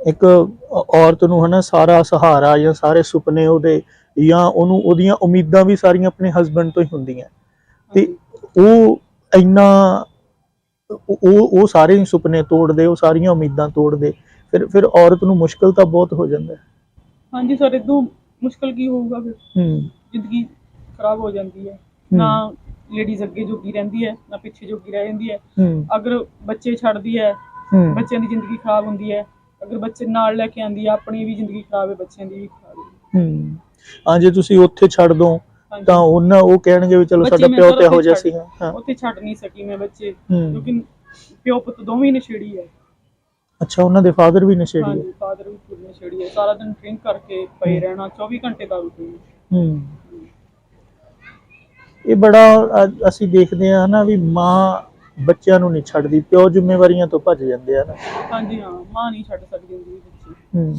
ਇੱਕ ਔਰਤ ਨੂੰ ਹਨਾ ਸਾਰਾ ਸਹਾਰਾ ਜਾਂ ਸਾਰੇ ਸੁਪਨੇ ਉਹਦੇ ਜਾਂ ਉਹਨੂੰ ਉਹਦੀਆਂ ਉਮੀਦਾਂ ਵੀ ਸਾਰੀਆਂ ਆਪਣੇ ਹਸਬੰਡ ਤੋਂ ਹੀ ਹੁੰਦੀਆਂ। ਤੇ ਹਾਂਜੀ। ਉਹ ਇੰਨਾ ਉਹ ਉਹ ਸਾਰੇ ਹੀ ਸੁਪਨੇ ਤੋੜਦੇ ਉਹ ਸਾਰੀਆਂ ਉਮੀਦਾਂ ਤੋੜਦੇ। ਫਿਰ ਫਿਰ ਔਰਤ ਨੂੰ ਮੁਸ਼ਕਲ ਤਾਂ ਬਹੁਤ ਹੋ ਜਾਂਦਾ। ਹਾਂਜੀ ਸਰ ਇਦੋਂ ਮੁਸ਼ਕਲ ਕੀ ਹੋਊਗਾ ਫਿਰ? ਹੂੰ। ਜ਼ਿੰਦਗੀ ਖਰਾਬ ਹੋ ਜਾਂਦੀ ਹੈ। ਨਾ ਲੇਡੀਜ਼ ਅੱਗੇ ਜੋਗੀ ਰਹਿੰਦੀ ਹੈ ਨਾ ਪਿੱਛੇ ਜੋਗੀ ਰਹਿ ਜਾਂਦੀ ਹੈ। ਹੂੰ। ਅਗਰ ਬੱਚੇ ਛੱਡਦੀ ਹੈ ਬੱਚਿਆਂ ਦੀ ਜ਼ਿੰਦਗੀ ਖਰਾਬ ਹੁੰਦੀ ਹੈ। ਅਗਰ ਬੱਚੇ ਨਾਲ ਲੈ ਕੇ ਆਂਦੀ ਹੈ ਆਪਣੀ ਵੀ ਜ਼ਿੰਦਗੀ ਖਰਾਬ ਹੈ ਬੱਚਿਆਂ ਦੀ ਵੀ ਖਰਾਬ ਹੈ। ਹੂੰ। ਹਾਂ ਜੇ ਤੁਸੀਂ ਉੱਥੇ ਛੱਡ ਦੋ। ਤਾਂ ਉਹਨਾਂ ਉਹ ਕਹਿਣਗੇ ਵੀ ਚਲੋ ਸਾਡਾ ਪਿਓ ਤੇ ਉੱਥੇ ਜਿਹਾ ਸੀ ਹਾਂ। ਉੱਥੇ ਛੱਡ ਨਹੀਂ ਸਕੀ ਮੈਂ ਬੱਚੇ। ਹੂੰ। ਕਿਉਂਕਿ ਪਿਓ ਪੁੱਤ ਦੋਵੇਂ ਹੀ ਨਸ਼ੇੜੀ ਹੈ। ਅੱਛਾ ਉਹਨਾਂ ਦੇ ਫਾਦਰ ਵੀ ਨਸ਼ੇੜੀ ਹੈ। ਹਾਂਜੀ ਫਾਦਰ ਵੀ ਪੂਰੀ ਨਸ਼ੇੜੀ ਹੈ। ਸਾਰਾ ਦਿਨ ਡਰਿੰਕ ਕਰਕੇ ਪਏ ਰਹਿਣਾ 24 ਘੰਟੇ ਦਾਰੂ ਪੀਣੀ। ਹੂੰ। ਇਹ ਬੜਾ ਅਸੀਂ ਦੇਖਦੇ ਆ ਨਾ ਵੀ ਮਾਂ ਬੱਚਿਆਂ ਨੂੰ ਨਹੀਂ ਛੱਡਦੀ ਪਿਓ ਜ਼ਿੰਮੇਵਾਰੀਆਂ ਤੋਂ ਭੱਜ ਜਾਂਦੇ ਆ ਨਾ। ਹਾਂਜੀ ਹਾਂ ਮਾਂ ਨਹੀਂ ਛੱਡ ਸਕਦੀ ਹੁੰਦੀ ਬੱਚੇ। ਹੂੰ।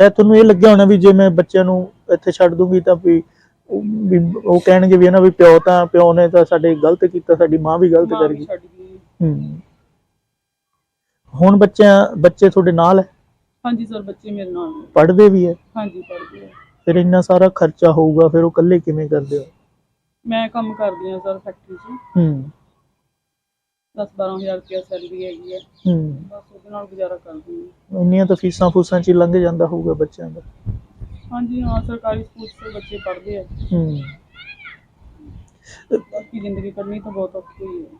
ਸ਼ਾਇਦ ਤੁਹਾਨੂੰ ਇਹ ਲੱਗਿਆ ਹੋਣਾ ਵੀ ਜੇ ਮੈਂ ਬੱਚਿਆਂ ਨੂੰ ਇੱਥੇ ਛੱਡ ਦੂੰਗੀ ਤਾਂ ਵੀ ਉਹ ਵੀ ਉਹ ਕਹਿਣਗੇ ਵੀ ਨਾ ਵੀ ਪਿਓ ਤਾਂ ਪਿਓ ਨੇ ਤਾਂ ਸਾਡੇ ਗਲਤ ਕੀਤਾ ਸਾਡੀ ਮਾਂ ਵੀ ਗਲਤ ਕਰ। ਗਈ। ਹੂੰ। ਹੁਣ ਬੱਚਿਆਂ ਬੱਚੇ ਤੁਹਾਡੇ ਨਾਲ ਹੈ? ਹਾਂਜੀ ਸਰ ਬੱਚੇ ਮੇਰੇ ਨਾਲ ਨੇ। ਪੜ੍ਹਦੇ ਵੀ ਹੈ? ਹਾਂਜੀ ਪੜ੍ਹਦੇ ਆ। ਫਿਰ ਇੰਨਾ ਸਾਰਾ ਖਰਚਾ ਹੋਊਗਾ ਫਿਰ ਉਹ ਇਕੱਲੇ ਕਿਵੇਂ ਕਰਦੇ ਹੋ? ਮੈਂ ਕੰਮ ਕਰਦੀ ਹਾਂ ਸਰ ਫੈਕਟਰੀ 'ਚ। ਹੂੰ। 10-12000 ਰੁਪਇਆ ਸੈਲਰੀ ਹੈਗੀ ਹੈ। ਹੂੰ। ਬਸ ਉਹਦੇ ਨਾਲ ਗੁਜ਼ਾਰਾ ਕਰਦੀ ਹਾਂ। ਇੰਨੀਆਂ ਤਾਂ ਫੀਸਾਂ ਫੂਸਾਂ ਚ ਹੀ ਲੰਘ ਜਾਂਦਾ ਹੋਊਗਾ ਬੱਚਿਆਂ ਦਾ। ਹਾਂਜੀ ਹਾਂ ਸਰਕਾਰੀ ਸਕੂਲ 'ਚ ਬੱਚੇ ਪੜ੍ਹਦੇ ਆ। ਹੂੰ। ਬਾਕੀ ਜ਼ਿੰਦਗੀ ਕਰਨੀ ਤਾਂ ਬਹੁਤ ਔਖੀ ਹੈ।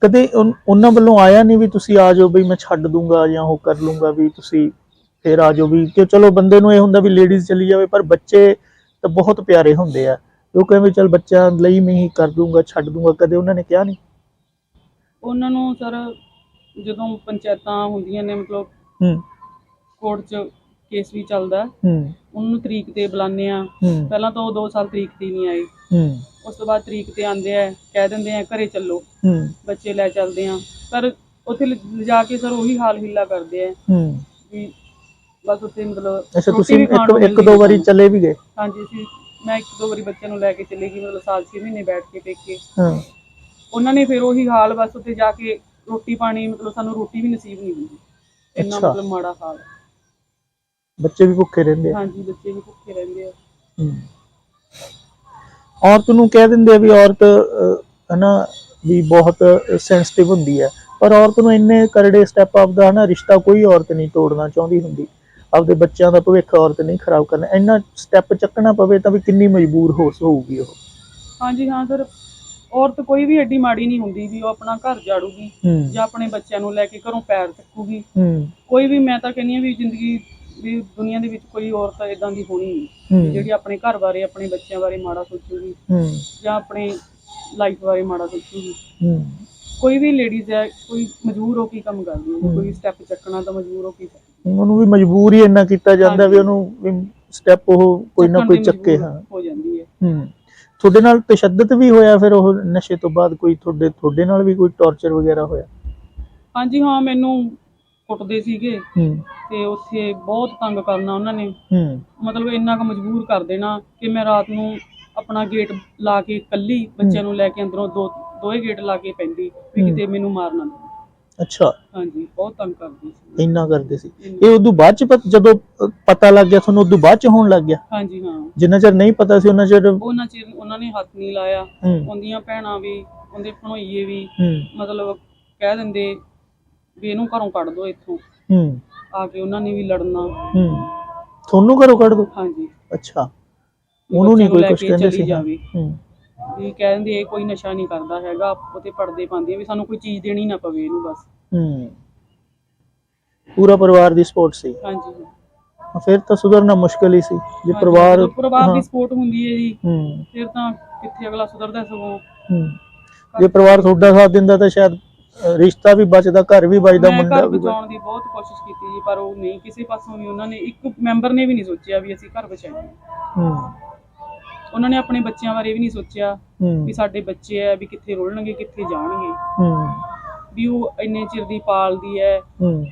ਕਦੇ ਉਨ- ਉਹਨਾਂ ਵੱਲੋਂ ਆਇਆ ਨਹੀਂ ਵੀ ਤੁਸੀਂ ਆ ਜਾਓ ਬਈ ਮੈਂ ਛੱਡ ਦੂੰਗਾ ਜਾਂ ਉਹ ਕਰ ਲੂੰਗਾ ਵੀ ਤੁਸੀਂ ਫੇਰ ਆ ਜਾਓ ਵੀ ਕਿ ਚਲੋ ਬੰਦੇ ਨੂੰ ਇਹ ਹੁੰਦਾ ਵੀ ਲੇਡੀਜ਼ ਚਲੀ ਜਾਵੇ ਪਰ ਬੱਚੇ ਤਾਂ ਬਹੁਤ ਪਿਆਰੇ ਹੁੰਦੇ ਆ। ਉਹ ਕਹਿੰਦੇ ਚਲ ਬੱਚਿਆਂ ਲਈ ਮੈਂ ਹੀ ਕਰ ਦੂੰਗਾ ਛੱਡ ਦੂੰਗਾ ਕਦੇ ਉਹਨਾਂ ਨੇ ਕਿਹਾ ਨਹੀਂ? ਉਹਨਾਂ ਨੂੰ ਸਰ ਜਦੋਂ ਪੰਚਾਇਤਾਂ ਹੁੰਦੀਆਂ ਨੇ ਮਤਲਬ ਹੂੰ। ਕੋਰਟ 'ਚ ਕੇਸ ਵੀ ਚੱਲਦਾ ਹੈ, ਉਹਨੂੰ ਤਰੀਕ ਤੇ ਬੁਲਾਉਂਦੇ ਆ ਹੂੰ। ਪਹਿਲਾਂ ਤਾਂ ਉਹ 2 ਸਾਲ ਤਰੀਕ ਤੇ ਹੀ ਨਹੀਂ ਆਏ। ਹੂੰ। ਉਸ ਤੋਂ ਬਾਅਦ ਤਰੀਕ ਤੇ ਆਉਂਦੇ ਆ ਕਹਿ ਦਿੰਦੇ ਆ ਘਰੇ ਚੱਲੋ। ਹੂੰ। ਬੱਚੇ ਲੈ ਚੱਲਦੇ ਆ ਪਰ ਉੱਥੇ ਲਿ- ਲਿਜਾ ਕੇ ਸਰ ਉਹੀ ਹਾਲ ਹਿੱਲਾ ਕਰਦੇ ਆ ਹੂੰ। ਵੀ ਬਸ ਉੱਥੇ ਮਤਲਬ ਅੱਛਾ ਰੋਟੀ ਤੁਸੀਂ ਵੀ ਖਾਣ ਇੱਕ ਨੂੰ ਇੱਕ ਮਿਲਦੀ ਦੋ ਨਹੀਂ ਵਾਰੀ ਸਾਨੂੰ। ਚਲੇ ਵੀ ਗਏ? ਹਾਂਜੀ ਅਸੀਂ ਮੈਂ ਇੱਕ ਦੋ ਵਾਰੀ ਬੱਚਿਆਂ ਨੂੰ ਲੈ ਕੇ ਚਲੇ ਗਈ ਮਤਲਬ ਸਾਲ 6 ਮਹੀਨੇ ਬੈਠ ਕੇ ਪੇਕੇ। ਹਾਂ। ਉਹਨਾਂ ਨੇ ਫਿਰ ਉਹੀ ਹਾਲ ਬਸ ਉੱਥੇ ਜਾ ਕੇ ਰੋਟੀ ਪਾਣੀ ਮਤਲਬ ਸਾਨੂੰ ਰੋਟੀ ਵੀ ਨਸੀਬ ਨਹੀਂ ਹੁੰਦੀ। ਇੰਨਾ ਅੱਛਾ। ਮਤਲਬ ਮਾੜਾ ਹਾਲ ਹੈ। ਬੱਚੇ ਵੀ ਭੁੱਖੇ ਰਹਿੰਦੇ ਆ। ਹਾਂਜੀ ਬੱਚੇ ਵੀ ਭੁੱਖੇ ਰਹਿੰਦੇ ਆ। ਹਮ। ਔਰਤ ਨੂੰ ਕਹਿ ਦਿੰਦੇ ਆ ਵੀ ਔਰਤ ਅਹ, ਹਨਾ ਵੀ ਬਹੁਤ ਸੈਂਸਿਟਿਵ ਹੁੰਦੀ ਹੈ ਪਰ ਔਰਤ ਨੂੰ ਇੰਨੇ ਕਰੜੇ ਸਟੈਪ ਆਪਦਾ ਹਨਾ ਰਿਸ਼ਤਾ ਕੋਈ ਔਰਤ ਨਹੀਂ ਤੋੜਨਾ ਚਾਹੁੰਦੀ ਹੁੰਦੀ। ਆਪਦੇ ਬੱਚਿਆਂ ਦਾ ਭਵਿੱਖ ਔਰਤ ਨਹੀਂ ਖਰਾਬ ਕਰਨਾ। ਇੰਨਾ ਸਟੈਪ ਚੱਕਣਾ ਪਵੇ ਤਾਂ ਵੀ ਕਿੰਨੀ ਮਜਬੂਰ ਹੋ ਹੋਊਗੀ ਉਹ। ਹਾਂਜੀ ਹਾਂ ਸਰ। ਔਰਤ ਕੋਈ ਵੀ ਐਡੀ ਮਾੜੀ ਨਹੀਂ ਹੁੰਦੀ ਵੀ ਉਹ ਆਪਣਾ ਘਰ ਝਾੜੂਗੀ ਹੂੰ। ਜਾਂ ਆਪਣੇ ਬੱਚਿਆਂ ਨੂੰ ਲੈ ਕੇ ਘਰੋਂ ਪੈਰ ਚੱਕੂਗੀ। ਹੂੰ। ਕੋਈ ਵੀ ਮੈਂ ਤਾਂ ਕਹਿੰਦੀ ਆ ਵੀ ਜ਼ਿੰਦਗੀ ਵੀ ਦੁਨੀਆ ਦੇ ਵਿੱਚ ਕੋਈ ਔਰਤ ਇਦਾਂ ਦੀ ਹੋਣੀ ਨਹੀਂ। ਵੀ ਜਿਹੜੀ ਆਪਣੇ ਘਰ ਬਾਰੇ ਆਪਣੇ ਬੱਚਿਆਂ ਬਾਰੇ ਮਾੜਾ ਸੋਚੂਗੀ ਜਾਂ ਆਪਣੇ ਲਾਈਫ ਬਾਰੇ ਮਾੜਾ ਸੋਚੂਗੀ। ਕੋਈ ਵੀ ਲੇਡੀਜ਼ ਹੈ ਕੋਈ ਮਜਬੂਰ ਹੋ ਕੇ ਕੰਮ ਕਰਦੀ ਹੈ। ਕੋਈ ਸਟੈਪ ਚੱਕਣਾ ਤਾਂ ਮਜਬੂਰ ਹੋ ਕੇ ਉਹਨੂੰ ਵੀ ਮਜਬੂਰ ਇੰਨਾ ਕੀਤਾ ਜਾਂਦਾ ਵੀ। ਉਹਨੂੰ ਸਟੈਪ ਉਹ ਕੋਈ ਨਾ ਕੋਈ ਚੱਕੇ ਹਾਂ। ਹੋ ਜਾਂਦੀ ਹੈ। ਹੂੰ। ਤੁਹਾਡੇ ਨਾਲ ਤਸ਼ੱਦਦ ਵੀ ਹੋਇਆ ਫਿਰ ਉਹ ਨਸ਼ੇ ਤੋਂ ਬਾਅਦ? ਕੋਈ ਤੁਹਾਡੇ ਤੁਹਾਡੇ ਨਾਲ ਵੀ ਕੋਈ ਟੌਰਚਰ ਵਗੈਰਾ ਹੋਇਆ? ਹਾਂਜੀ ਹਾਂ ਮੈਨੂੰ ਕੁੱਟਦੇ ਸੀਗੇ। ਹੂੰ। ਤੇ ਉੱਥੇ ਬਹੁਤ ਤੰਗ ਕਰਨਾ ਉਹਨਾਂ ਨੇ। ਹੂੰ। ਮਤਲਬ ਇੰਨਾ ਕੁ ਮਜਬੂਰ ਕਰ ਦੇਣਾ ਕਿ ਮੈਂ ਰਾਤ ਨੂੰ ਆਪਣਾ ਗੇਟ ਲਾ ਕੇ ਇਕੱਲੀ ਬੱਚਿਆਂ ਨੂੰ ਲੈ ਕੇ ਅੰਦਰੋਂ ਦੋ ਦੋਏ ਗੇਟ ਲਾ ਕੇ ਪੈਂਦੀ ਵੀ। ਕਿਤੇ ਮੈਨੂੰ ਮਾਰ ਨਾ ਅੱਛਾ। ਹਾਂਜੀ ਬਹੁਤ ਤੰਗ ਕਰਦੀ ਸੀ। ਇੰਨਾ ਕਰਦੇ ਸੀ। ਇਹ ਉਦੋਂ ਬਾਅਦ ਚ ਪਤ- ਜਦੋਂ ਅ, ਪਤਾ ਲੱਗ ਗਿਆ ਤੁਹਾਨੂੰ ਉਦੋਂ ਬਾਅਦ ਚ ਹੋਣ ਲੱਗ ਗਿਆ? ਹਾਂਜੀ ਹਾਂ। ਜਿੰਨਾ ਚਿਰ ਨਹੀਂ ਪਤਾ ਸੀ ਉਹਨਾਂ ਚਿਰ ਉਹਨਾਂ ਚਿਰ ਉਹਨਾਂ ਨੇ ਹੱਥ ਨਹੀਂ ਲਾਇਆ। ਹੂੰ। ਉਹਦੀਆਂ ਭੈਣਾਂ ਵੀ ਉਹਦੇ ਭਣੋਈਏ ਵੀ ਹੂੰ। ਮਤਲਬ ਕਹਿ ਦਿੰਦੇ ਵੀ ਇਹਨੂੰ ਘਰੋਂ ਕੱਢ ਦਿਓ ਇੱਥੋਂ। ਹੂੰ। ਆ ਕੇ ਉਹਨਾਂ ਨੇ ਵੀ ਲੜਨਾ। ਹੂੰ। ਤੁਹਾਨੂੰ ਘਰੋਂ ਕੱਢ ਦੋ? ਹਾਂਜੀ। ਅੱਛਾ। ਉਹਨੂੰ ਨਹੀਂ ਕੋਈ ਕੁਝ ਕਹਿੰਦੇ ਸੀ ਹੂੰ। ਵੀ ਕਹਿ ਦਿੰਦੇ ਇਹ ਕੋਈ ਨਸ਼ਾ ਨਹੀਂ ਕਰਦਾ ਹੈਗਾ ਉਹਤੇ ਪਰਦੇ ਪਾਉਂਦੀ ਵੀ ਸਾਨੂੰ ਕੋਈ ਚੀਜ਼ ਦੇਣੀ ਨਾ ਪਵੇ ਇਹਨੂੰ ਬਸ। ਹੂੰ। ਪੂਰਾ ਪਰਿਵਾਰ ਦੀ ਸਪੋਰਟ ਸੀ। ਹਾਂਜੀ। ਫਿਰ ਤਾਂ ਸੁਧਰਨਾ ਮੁਸ਼ਕਲ ਹੀ ਸੀ ਜੇ ਪਰਿਵਾਰ ਪਰਿਵਾਰ ਦੀ ਸਪੋਰਟ ਹੁੰਦੀ ਹੈ ਜੀ ਹੂੰ। ਫਿਰ ਤਾਂ ਕਿੱਥੇ ਅਗਲਾ ਸੁਧਰਦਾ ਸਗੋਂ। ਹੂੰ। ਜੇ ਪਰਿਵਾਰ ਤੁਹਾਡਾ ਸਾਥ ਦਿੰਦਾ ਤਾਂ ਸ਼ਾਇਦ ਰਿਸ਼ਤਾ ਵੀ ਬਚਦਾ ਘਰ ਵੀ ਬਚਦਾ ਮੈਂ ਮੁੰਡਾ ਘਰ ਵੀ ਬਚਦਾ ਬਚਾਉਣ ਦੀ ਬਹੁਤ ਕੋਸ਼ਿਸ਼ ਕੀਤੀ ਜੀ ਪਰ ਉਹ ਨਹੀਂ ਕਿਸੇ ਪਾਸੋਂ ਵੀ ਉਹਨਾਂ ਨੇ ਇੱਕ ਮੈਂਬਰ ਨੇ ਵੀ ਨਹੀਂ ਸੋਚਿਆ ਵੀ ਅਸੀਂ ਘਰ ਬਚਾਈਏ। ਹੂੰ। ਉਹਨਾਂ ਨੇ ਆਪਣੇ ਬੱਚਿਆਂ ਬਾਰੇ ਵੀ ਨਹੀਂ ਸੋਚਿਆ ਹੂੰ। ਵੀ ਸਾਡੇ ਬੱਚੇ ਐ ਵੀ ਕਿੱਥੇ ਰੁਲਣਗੇ ਕਿੱਥੇ ਜਾਣਗੇ। ਹੂੰ। ਵੀ ਉਹ ਇੰਨੇ ਚਿਰ ਦੀ ਪਾਲਦੀ ਐ ਹੂੰ।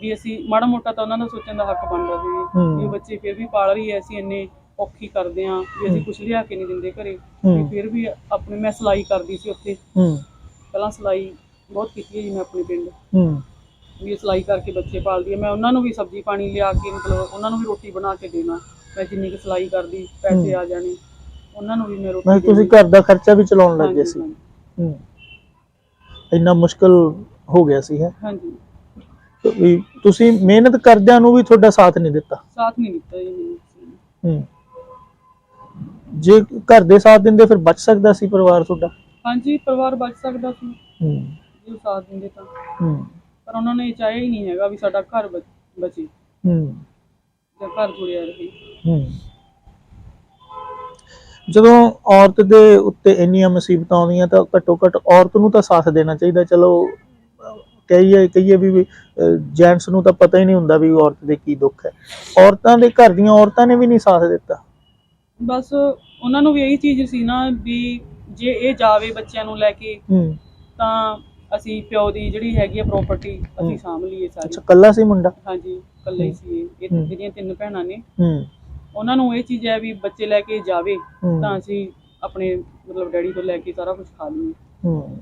ਵੀ ਅਸੀਂ ਮਾੜਾ ਮੋਟਾ ਤਾਂ ਉਹਨਾਂ ਦਾ ਸੋਚਣ ਦਾ ਹੱਕ ਬਣਦਾ ਸੀ ਹੂੰ। ਵੀ ਉਹ ਬੱਚੇ ਫਿਰ ਵੀ ਪਾਲ ਰਹੀ ਐ ਅਸੀਂ ਇੰਨੇ ਔਖੀ ਕਰਦੇ ਆਂ ਵੀ ਅਸੀਂ ਕੁਝ ਲਿਆ ਕੇ ਨਹੀਂ ਦਿੰਦੇ ਘਰੇ। ਹੂੰ। ਵੀ ਫਿਰ ਵੀ ਆਪਣੇ ਮੈਂ ਸਿਲਾਈ ਕਰਦੀ ਸੀ ਉੱਥੇ। ਹੂੰ। ਪਹਿਲਾਂ ਸਿਲਾਈ ਬਹੁਤ ਕੀਤੀ ਹੈ ਜੀ ਮੈਂ ਆਪਣੇ ਪਿੰਡ। ਹੂੰ। ਵੀ ਸਿਲਾਈ ਕਰਕੇ ਬੱਚੇ ਪਾਲਦੀ ਹੈ। ਮੈਂ ਉਹਨਾਂ ਨੂੰ ਵੀ ਸਬਜ਼ੀ ਪਾਣੀ ਲਿਆ ਕੇ ਮਤਲਬ ਉਹਨਾਂ ਨੂੰ ਵੀ ਰੋਟੀ ਬਣਾ ਕੇ ਦੇਣਾ। ਮੈਂ ਜਿੰਨੀ ਕੁ ਸਿਲਾਈ ਕਰਦੀ ਪੈਸੇ ਆ ਜਾਣੇ। ਉਹਨਾਂ ਨੂੰ ਵੀ ਮੈਂ ਰੋਟੀ ਮੈਂ ਤੁਸੀਂ। ਘਰ ਦਾ ਖਰਚਾ ਵੀ ਚਲਾਉਣ ਲੱਗ ਗਏ ਸੀ। ਹੂੰ। ਇੰਨਾ ਮੁਸ਼ਕਲ ਹੋ ਗਿਆ ਸੀ ਹੈ? ਹਾਂਜੀ। ਵੀ ਤੁਸੀਂ ਮਿਹਨਤ ਕਰਦਿਆਂ ਨੂੰ ਵੀ ਤੁਹਾਡਾ ਸਾਥ ਨਹੀਂ ਦਿੱਤਾ। ਸਾਥ ਨਹੀਂ ਦਿੱਤਾ ਜੀ। ਹੂੰ। ਜੇ ਘਰ ਦੇ ਸਾਥ ਦਿੰਦੇ ਫਿਰ ਬਚ ਸਕਦਾ ਸੀ ਪਰਿਵਾਰ ਤੁਹਾਡਾ? ਹਾਂਜੀ ਪਰਿਵਾਰ ਬਚ ਸਕਦਾ ਸੀ। ਹੂੰ। ਉਹ ਸਾਥ ਦਿੰਦੇ ਤਾਂ। ਹੂੰ। ਪਰ ਉਹਨਾਂ ਨੇ ਚਾਹਿਆ ਹੀ ਨਹੀਂ ਹੈਗਾ ਵੀ ਸਾਡਾ ਘਰ ਬਚ- ਬਚੇ। ਹੂੰ। ਜਾਂ ਘਰ ਜੁੜਿਆ ਰਹੇ। ਹੂੰ। ਜਦੋਂ ਔਰਤ ਦੇ ਉੱਤੇ ਇੰਨੀਆਂ ਮੁਸੀਬਤਾਂ ਆਉਂਦੀਆਂ ਤਾਂ ਘੱਟੋ ਘੱਟ ਔਰਤ ਨੂੰ ਤਾਂ ਸਾਥ ਦੇਣਾ ਚਾਹੀਦਾ। ਚਲੋ ਅਹ ਕਹੀਏ ਕਹੀਏ ਵੀ ਜੈਂਟਸ ਨੂੰ ਤਾਂ ਪਤਾ ਹੀ ਨਹੀਂ ਹੁੰਦਾ ਵੀ ਔਰਤ ਦੇ ਕੀ ਦੁੱਖ ਹੈ। ਔਰਤਾਂ ਦੇ ਘਰ ਦੀਆਂ ਔਰਤਾਂ ਨੇ ਵੀ ਨਹੀਂ ਸਾਥ ਦਿੱਤਾ। ਬਸ ਉਹਨਾਂ ਨੂੰ ਵੀ ਇਹੀ ਚੀਜ਼ ਸੀ ਨਾ ਵੀ ਜੇ ਇਹ ਜਾਵੇ ਬੱਚਿਆਂ ਨੂੰ ਲੈ ਕੇ ਹੂੰ। ਤਾਂ ਅਸੀਂ ਪਿਓ ਦੀ ਜਿਹੜੀ ਹੈਗੀ ਆ ਪ੍ਰਾਪਰਟੀ ਹੂੰ। ਅਸੀਂ ਸਾਂਭ ਲਈਏ ਸਾਰੀ। ਅੱਛਾ ਕੱਲਾ ਸੀ ਮੁੰਡਾ? ਹਾਂਜੀ ਇਕੱਲੇ ਹੀ। ਸੀ ਇਹ। ਇਹ ਹੂੰ। ਜਿਹੜੀਆਂ ਤਿੰਨ ਭੈਣਾਂ ਨੇ ਹੂੰ। ਉਹਨਾਂ ਨੂੰ ਇਹ ਚੀਜ਼ ਹੈ ਵੀ ਬੱਚੇ ਲੈ ਕੇ ਜਾਵੇ ਹੂੰ। ਤਾਂ ਅਸੀਂ ਆਪਣੇ ਮਤਲਬ ਡੈਡੀ ਤੋਂ ਲੈ ਕੇ ਸਾਰਾ ਕੁਝ ਖਾ ਲਈਏ। ਹੂੰ।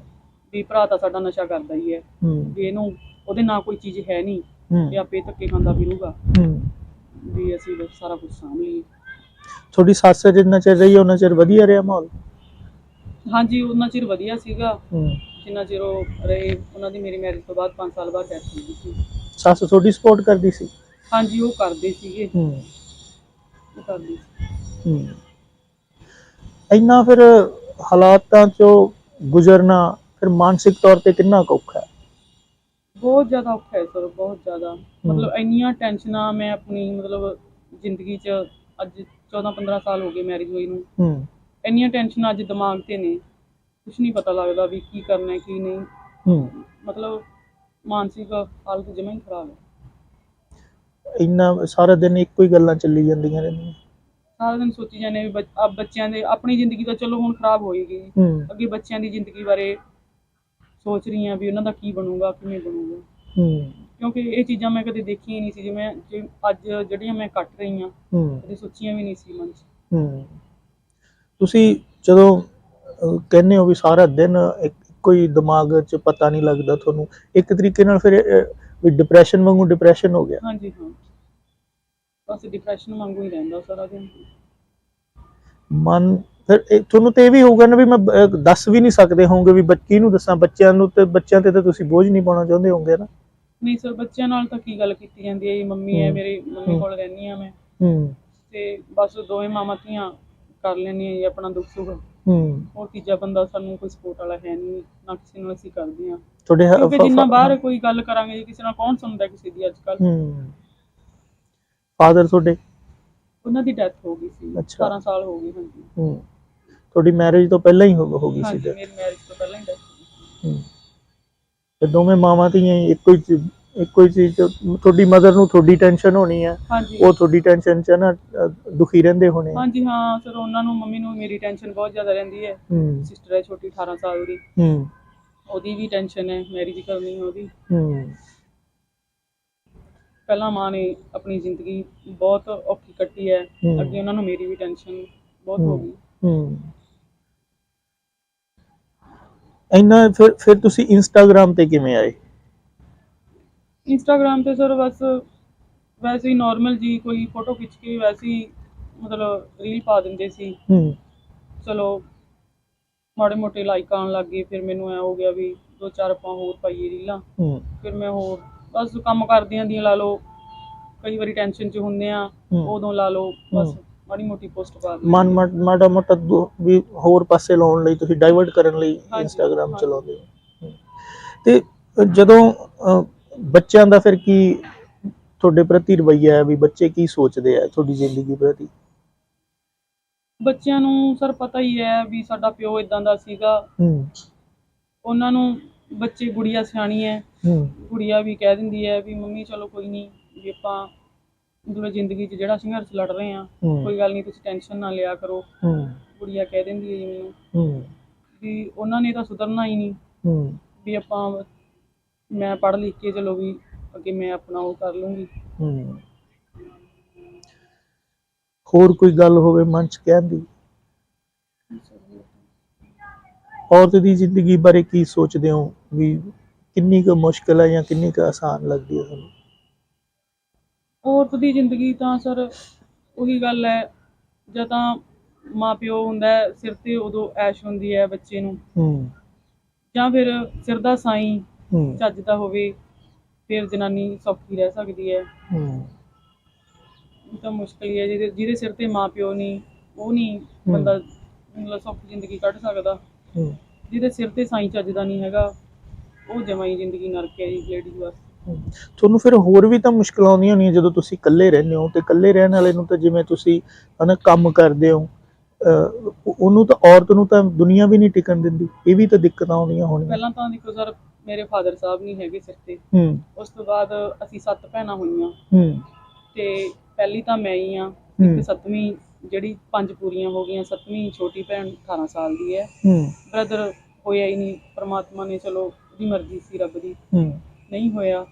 ਵੀ ਭਰਾ ਤਾਂ ਸਾਡਾ ਨਸ਼ਾ ਕਰਦਾ ਹੀ ਹੈ। ਹੂੰ। ਵੀ ਇਹਨੂੰ ਉਹਦੇ ਨਾਲ ਕੋਈ ਚੀਜ਼ ਹੈ ਨਹੀਂ ਹੂੰ। ਵੀ ਆਪੇ ਧੱਕੇ ਖਾਂਦਾ ਫਿਰੂਗਾ। ਹੂੰ। ਵੀ ਅਸੀਂ ਬਸ ਸਾਰਾ ਕੁਝ ਸਾਂਭ ਲਈਏ। ਤੁਹਾਡੀ ਸੱਸ ਜਿੰਨਾ ਚਿਰ ਰਹੀ ਉਹਨਾਂ ਚਿਰ ਵਧੀਆ ਰਿਹਾ ਮਾਹੌਲ? ਹਾਂਜੀ ਉਹਨਾਂ ਚਿਰ ਵਧੀਆ ਸੀਗਾ। ਹੂੰ। ਜਿੰਨਾ ਚਿਰ ਉਹ ਰਹੇ ਉਹਨਾਂ ਦੀ ਮੇਰੀ ਮੈਰਿਜ ਤੋਂ ਬਾਅਦ 5 ਸਾਲ ਬਾਅਦ ਡੈਥ ਹੋ ਗਈ ਸੀ। ਸੱਸ ਤੁਹਾਡੀ ਸਪੋਰਟ ਕਰਦੀ ਸੀ? ਹਾਂਜੀ ਉਹ ਕਰਦੇ ਸੀਗੇ। ਹੂੰ। ਉਹ ਕਰਦੇ ਸੀ। ਹੂੰ। ਇੰਨਾ ਫਿਰ ਹਾਲਾਤਾਂ ਚੋਂ ਗੁਜ਼ਰਨਾ ਫਿਰ ਮਾਨਸਿਕ ਤੌਰ ਤੇ ਕਿੰਨਾ ਔਖਾ ਹੈ? ਬਹੁਤ ਜ਼ਿਆਦਾ ਔਖਾ ਹੈ ਸਰ ਬਹੁਤ ਜ਼ਿਆਦਾ। ਮਤਲਬ ਇੰਨੀਆਂ ਟੈਨਸ਼ਨਾਂ ਮੈਂ ਆਪਣੀ ਮਤਲਬ ਜ਼ਿੰਦਗੀ 'ਚ ਅੱਜ 14 15 ਸਾਲ ਹੋ ਗਏ ਮੈਰਿਜ ਹੋਈ ਨੂੰ। ਹੂੰ। ਇੰਨੀਆਂ ਟੈਨਸ਼ਨਾਂ ਅੱਜ ਦਿਮਾਗ ਤੇ ਨੇ। ਕੁਝ ਨਹੀਂ ਪਤਾ ਲੱਗਦਾ ਵੀ ਕੀ ਕਰਨਾ ਹੈ ਕੀ ਨਹੀਂ। ਹੂੰ। ਮਤਲਬ ਮਾਨਸਿਕ ਹਾਲਤ ਜਮਾਂ ਹੀ ਖਰਾਬ ਹੈ। ਇੰਨਾ ਸਾਰਾ ਦਿਨ ਇੱਕੋ ਹੀ ਗੱਲਾਂ ਚੱਲੀ ਜਾਂਦੀਆਂ ਰਹਿੰਦੀਆਂ। ਸਾਰਾ ਦਿਨ ਸੋਚੀ ਜਾਂਦੇ ਵੀ ਬੱਚ- ਆਹ ਬੱਚਿਆਂ ਦੇ ਆਪਣੀ ਜ਼ਿੰਦਗੀ ਤਾਂ ਚਲੋ ਹੁਣ ਖਰਾਬ ਹੋਏਗੀ। ਹੂੰ। ਅੱਗੇ ਬੱਚਿਆਂ ਦੀ ਜ਼ਿੰਦਗੀ ਬਾਰੇ ਸੋਚ ਰਹੀ ਹਾਂ ਵੀ ਉਹਨਾਂ ਦਾ ਕੀ ਬਣੂਗਾ ਕਿਵੇਂ ਬਣੂਗਾ। ਹੂੰ। ਕਿਉਂਕਿ ਇਹ ਚੀਜ਼ਾਂ ਮੈਂ ਕਦੇ ਦੇਖੀਆਂ ਹੀ ਨਹੀਂ ਸੀ ਜਿਵੇਂ ਜੇ ਅੱਜ ਜਿਹੜੀਆਂ ਮੈਂ ਕੱਟ ਰਹੀ ਹਾਂ ਹੂੰ। ਕਦੇ ਸੋਚੀਆਂ ਵੀ ਨਹੀਂ ਸੀ ਮਨ 'ਚ। ਹੂੰ। ਤੁਸੀਂ ਜਦੋਂ ਕਹਿੰਦੇ ਹੋ ਵੀ ਸਾਰਾ ਦਿਨ ਇੱਕ ਕੋਈ ਦਿਮਾਗ 'ਚ ਪਤਾ ਨਹੀਂ ਲੱਗਦਾ ਤੁਹਾਨੂੰ। ਇੱਕ ਤਰੀਕੇ ਨਾਲ ਫਿਰ ਵੀ ਡਿਪਰੈਸ਼ਨ ਵਾਂਗੂ ਡਿਪਰੈਸ਼ਨ ਹੋ ਗਿਆ। ਹਾਂਜੀ ਹਾਂ। ਬਸ ਡਿਪਰੈਸ਼ਨ ਵਾਂਗੂ ਹੀ ਰਹਿੰਦਾ ਸਾਰਾ ਦਿਨ। ਮਨ ਫਿਰ ਤੁਹਾਨੂੰ ਤੇ ਇਹ ਵੀ ਹੋਊਗਾ ਨਾ ਵੀ ਮੈਂ ਦੱਸ ਵੀ ਨਹੀਂ ਸਕਦੇ ਹੋਵੋਗੇ ਵੀ ਬੱਚੀ ਨੂੰ ਦੱਸਾਂ? ਬੱਚਿਆਂ ਨੂੰ ਤੇ ਬੱਚਿਆਂ ਤੇ ਤਾਂ ਤੁਸੀਂ ਬੋਝ ਨਹੀਂ ਪਾਉਣਾ ਚਾਹੁੰਦੇ ਹੋਵੋਗੇ ਨਾ। ਨਹੀਂ ਸਰ ਬੱਚਿਆਂ ਨਾਲ ਤਾਂ ਕੀ ਗੱਲ ਕੀਤੀ ਜਾਂਦੀ ਹੈ? ਜੀ ਮੰਮੀ ਹੈ ਹੂੰ। ਮੇਰੀ ਮੰਮੀ ਹੂੰ। ਕੋਲ ਰਹਿੰਦੀ ਆ ਮੈਂ। ਹੂੰ। ਤੇ ਬਸ ਦੋਵੇਂ ਮਾਵਾਂ ਧੀਆਂ ਕਰ ਲੈਣੀਆਂ ਜੀ ਆਪਣਾ ਦੁੱਖ ਸੁੱਖ। ਹੂੰ। ਹੋਰ ਤੀਜਾ ਬੰਦਾ ਸਾਨੂੰ ਕੋਈ ਸਪੋਰਟ ਵਾਲਾ ਹੈ ਨਹੀਂ ਨਾ ਕਿਸੇ ਨਾਲ ਅਸੀਂ ਕਰਦੇ ਹਾਂ। ਤੁਹਾਡੇ ਹ- ਕਿਉਂਕਿ ਜਿੰਨਾ ਬਾਹਰ ਕੋਈ ਗੱਲ ਕਰਾਂਗੇ ਜੀ ਕਿਸੇ ਨਾਲ ਕੌਣ ਸੁਣਦਾ ਕਿਸੇ ਦੀ ਅੱਜ ਕੱਲ ਹੂੰ। ਫਾਦਰ ਤੁਹਾਡੇ? ਉਹਨਾਂ ਦੀ ਡੈਥ ਹੋ ਗਈ ਸੀ ਅੱਛਾ। 17 ਸਾਲ ਹੋ ਗਏ ਹਾਂਜੀ। ਹੂੰ। ਤੁਹਾਡੀ ਮੈਰਿਜ ਤੋਂ ਪਹਿਲਾਂ ਹੀ ਹੋ ਹੋ ਗਈ ਸੀ ਹਾਂਜੀ death? ਮੇਰੀ ਮੈਰਿਜ ਤੋਂ ਪਹਿਲਾਂ ਹੀ ਡੈਥ ਹੋ ਗਈ ਸੀ। ਹੂੰ। ਤੇ ਦੋਵੇਂ ਮਾਵਾਂ ਧੀਆਂ ਹੀ ਇੱਕੋ ਹੀ ਚੀਜ਼- ਇੱਕੋ ਹੀ ਚੀਜ਼ ਤੁਹਾਡੀ ਮਦਰ ਨੂੰ ਤੁਹਾਡੀ ਟੈਨਸ਼ਨ ਹੋਣੀ ਹੈ ਹਾਂਜੀ। ਉਹ ਤੁਹਾਡੀ ਟੈਨਸ਼ਨ 'ਚ ਨਾ ਦੁਖੀ ਰਹਿੰਦੇ ਹੋਣੇ। ਹਾਂਜੀ ਹਾਂ ਸਰ ਉਹਨਾਂ ਨੂੰ ਮੰਮੀ ਨੂੰ ਮੇਰੀ ਟੈਨਸ਼ਨ ਬਹੁਤ ਜ਼ਿਆਦਾ ਰਹਿੰਦੀ ਹੈ। ਸਿਸਟਰ ਹੈ ਛੋਟੀ 18 ਸਾਲ ਦੀ। ਹੂੰ। ਉਹਦੀ ਵੀ ਟੈਨਸ਼ਨ ਹੈ ਮੈਰਿਜ ਕਰਨੀ ਹੈ ਉਹਦੀ। ਹੂੰ। ਪਹਿਲਾਂ ਮਾਂ ਨੇ ਆਪਣੀ ਜ਼ਿੰਦਗੀ ਬਹੁਤ ਔਖੀ ਕੱਟੀ ਹੈ। ਹੂੰ। ਅੱਗੇ ਉਹਨਾਂ ਨੂੰ ਮੇਰੀ ਵੀ ਟੈਨਸ਼ਨ ਬਹੁਤ ਹੋ। ਗਈ। ਹੂੰ। ਇੰਨਾ ਫਿਰ ਫਿਰ ਤੁਸੀਂ ਇੰਸਟਾਗ੍ਰam ਤੇ ਕਿਵੇਂ ਆਏ? ਇੰਸਟਾਗ੍ਰam ਤੇ ਸਰ ਬਸ ਵੈਸੇ ਹੀ ਨਾਰਮਲ ਜੀ ਕੋਈ ਫੋਟੋ ਖਿੱਚ ਕੇ ਵੈਸੇ ਹੀ ਮਤਲਬ ਰੀਲ ਪਾ ਦਿੰਦੇ ਸੀ ਹੂੰ ਚਲੋ ਮਾੜੇ ਮੋਟੇ ਲਾਈਕ ਆਉਣ ਲੱਗ ਗਏ ਫਿਰ ਮੈਨੂੰ ਐ ਹੋ ਗਿਆ ਵੀ ਦੋ ਚਾਰ ਆਪਾਂ ਹੋਰ ਪਾਈਏ ਰੀਲਾਂ ਹੂੰ ਫਿਰ ਮੈਂ ਹੋਰ ਬਸ ਕੰਮ ਕਰਦਿਆਂ ਦੀਆਂ ਲਾ ਲਓ ਕਈ ਵਾਰੀ ਟੈਨਸ਼ਨ 'ਚ ਹੁੰਦੇ ਆ ਹੂੰ। ਉਦੋਂ ਲਾ ਲਓ ਬਸ ਹੂੰ। ਮਾੜੀ ਮੋਟੀ ਪੋਸਟ ਪਾ ਦਿੰਦੇ ਮਨ ਮਾ- ਮਾੜਾ ਮੋਟਾ ਦੁ- ਵੀ ਹੋਰ ਪਾਸੇ ਲਾਉਣ ਲਈ ਤੁਸੀਂ ਡਾਈਵਰਟ ਕਰਨ ਲਈ ਹਾਂਜੀ, ਇੰਸਟਾਗ੍ਰam ਹਾਂਜੀ। ਚਲਾਉਂਦੇ ਹੋ ਹੂੰ। ਤੇ ਜਦੋਂ ਅ, ਬੱਚਿਆਂ ਦਾ ਫਿਰ ਕੀ ਤੁਹਾਡੇ ਪ੍ਰਤੀ ਰਵੱਈਆ ਹੈ ਵੀ ਬੱਚੇ ਕੀ ਸੋਚਦੇ ਆ ਤੁਹਾਡੀ ਜ਼ਿੰਦਗੀ ਪ੍ਰਤੀ? ਬੱਚਿਆਂ ਨੂੰ ਸਰ ਪਤਾ ਹੀ ਹੈ ਵੀ ਸਾਡਾ ਪਿਓ ਇਦਾਂ ਦਾ ਸੀਗਾ। ਹੂੰ। ਉਹਨਾਂ ਨੂੰ ਬੱਚੇ ਗੁੜੀਆ ਸਿਆਣੀ ਹੈ। ਹੂੰ। ਗੁੜੀਆ ਵੀ ਕਹਿ ਦਿੰਦੀ ਹੈ ਵੀ ਮੰਮੀ ਚਲੋ ਕੋਈ ਨਹੀਂ ਵੀ ਆਪਾਂ ਮਤਲਬ ਜ਼ਿੰਦਗੀ 'ਚ ਜਿਹੜਾ ਸੰਘਰਸ਼ ਲੜ ਰਹੇ ਆ ਹੂੰ। ਕੋਈ ਗੱਲ ਨਹੀਂ ਤੁਸੀਂ ਟੈਨਸ਼ਨ ਨਾ ਲਿਆ ਕਰੋ। ਹੂੰ। ਗੁੜੀਆ ਕਹਿ ਦਿੰਦੀ ਹੈ ਜੀ ਮੈਨੂੰ ਹੂੰ। ਵੀ ਉਹਨਾਂ ਨੇ ਤਾਂ ਸੁਧਰਨਾ ਹੀ ਨਹੀਂ। ਹੂੰ। ਵੀ ਆਪਾਂ ਮੈਂ ਪੜ੍ਹ ਲਿਖ ਕੇ ਚਲੋ ਵੀ ਅੱਗੇ ਮੈਂ ਆਪਣਾ ਉਹ ਕਰ ਲੂੰਗੀ। ਹੂੰ। ਹੋਰ ਕੋਈ ਗੱਲ ਹੋਵੇ ਮਨ ਚ ਕਹਿਣ ਦੀ? ਔਰਤ ਦੀ ਜ਼ਿੰਦਗੀ ਬਾਰੇ ਕੀ ਸੋਚਦੇ ਹੋ? ਵੀ ਕਿੰਨੀ ਕੁ ਮੁਸ਼ਕਲ ਹੈ ਜਾਂ ਕਿੰਨੀ ਕੁ ਆਸਾਨ ਲੱਗਦੀ ਹੈ ਤੁਹਾਨੂੰ? ਔਰਤ ਦੀ ਜ਼ਿੰਦਗੀ ਤਾਂ ਸਰ ਉਹੀ ਗੱਲ ਹੈ ਜਾਂ ਤਾਂ ਮਾਂ ਪਿਓ ਹੁੰਦਾ ਹੈ, ਸਿਰ ਤੇ ਉਦੋਂ ਐਸ਼ ਹੁੰਦੀ ਹੈ ਬੱਚੇ ਨੂੰ। ਹੂੰ। ਜਾਂ ਫਿਰ ਸਿਰ ਦਾ ਸਾਈਂ ਹੂੰ। ਚੱਜ ਦਾ ਹੋਵੇ ਫਿਰ ਜਨਾਨੀ ਸੌਖੀ ਰਹਿ ਸਕਦੀ ਹੈ। ਹੂੰ। ਇਹ ਤਾਂ ਮੁਸ਼ਕਲ ਹੀ ਹੈ ਜਿਹਦੇ ਜਿਹਦੇ ਸਿਰ ਤੇ ਮਾਂ ਪਿਓ ਨਹੀਂ ਉਹ ਨਹੀਂ ਬੰਦਾ ਮਤਲਬ ਸੌਖੀ ਜ਼ਿੰਦਗੀ ਕੱਢ ਸਕਦਾ। ਹੂੰ। ਜਿਹਦੇ ਸਿਰ ਤੇ ਸਾਈਂ ਚੱਜ ਦਾ ਨਹੀਂ ਹੈਗਾ ਉਹ ਜਮਾਂ ਹੀ ਜ਼ਿੰਦਗੀ ਨਰਕ ਹੈ ਜੀ ਲੇਡੀਜ਼ ਵਾਸਤੇ ਤੁਹਾਨੂੰ ਫਿਰ ਹੋਰ ਵੀ ਤਾਂ ਮੁਸ਼ਕਲਾਂ ਆਉਂਦੀਆਂ ਹੋਣੀਆਂ ਜਦੋਂ ਤੁਸੀਂ ਇਕੱਲੇ ਰਹਿੰਦੇ ਹੋ ਤੇ ਇਕੱਲੇ ਰਹਿਣ ਵਾਲੇ ਨੂੰ ਤਾਂ ਜਿਵੇਂ ਤੁਸੀਂ ਹਨਾ ਕੰਮ ਕਰਦੇ ਹੋ ਅਹ, ਉਹ- ਉਹਨੂੰ ਤਾਂ ਔਰਤ ਨੂੰ ਤਾਂ ਦੁਨੀਆ ਵੀ ਨਹੀਂ ਟਿਕਣ ਦਿੰਦੀ ਇਹ ਵੀ ਤਾਂ ਦਿੱਕਤਾਂ ਆਉਂਦੀਆਂ ਹੋਣੀਆਂ। ਪਹਿਲਾਂ ਤਾਂ ਦੇਖੋ ਸਰ ਮੇਰੇ ਫਾਦਰ ਸਾਹਿਬ ਨਹੀਂ ਹੈਗੇ ਸਿਰ ਤੇ। ਹੂੰ। ਉਸ ਤੋਂ ਬਾਅਦ ਅਸੀਂ ਸੱਤ ਭੈਣਾਂ ਹੋਈਆਂ। ਹੂੰ। ਤੇ ਪਹਿਲੀ ਤਾਂ ਮੈਂ ਹੀ ਆ ਤੇ ਸੱਤਵੀਂ ਜਿਹੜੀ ਪੰਜ ਪੂਰੀਆਂ ਹੋ ਗਈਆਂ ਸੱਤਵੀਂ ਛੋਟੀ ਭੈਣ 18 ਸਾਲ ਦੀ ਹੈ। ਹੂੰ। ਬ੍ਰਦਰ ਹੋਇਆ ਹੀ ਨਹੀਂ। ਪ੍ਰਮਾਤਮਾ ਨੇ ਚਲੋ ਉਹਦੀ ਮਰਜ਼ੀ ਸੀ ਰੱਬ ਦੀ। ਹੂੰ। ਨਹੀਂ ਹੋਇਆ।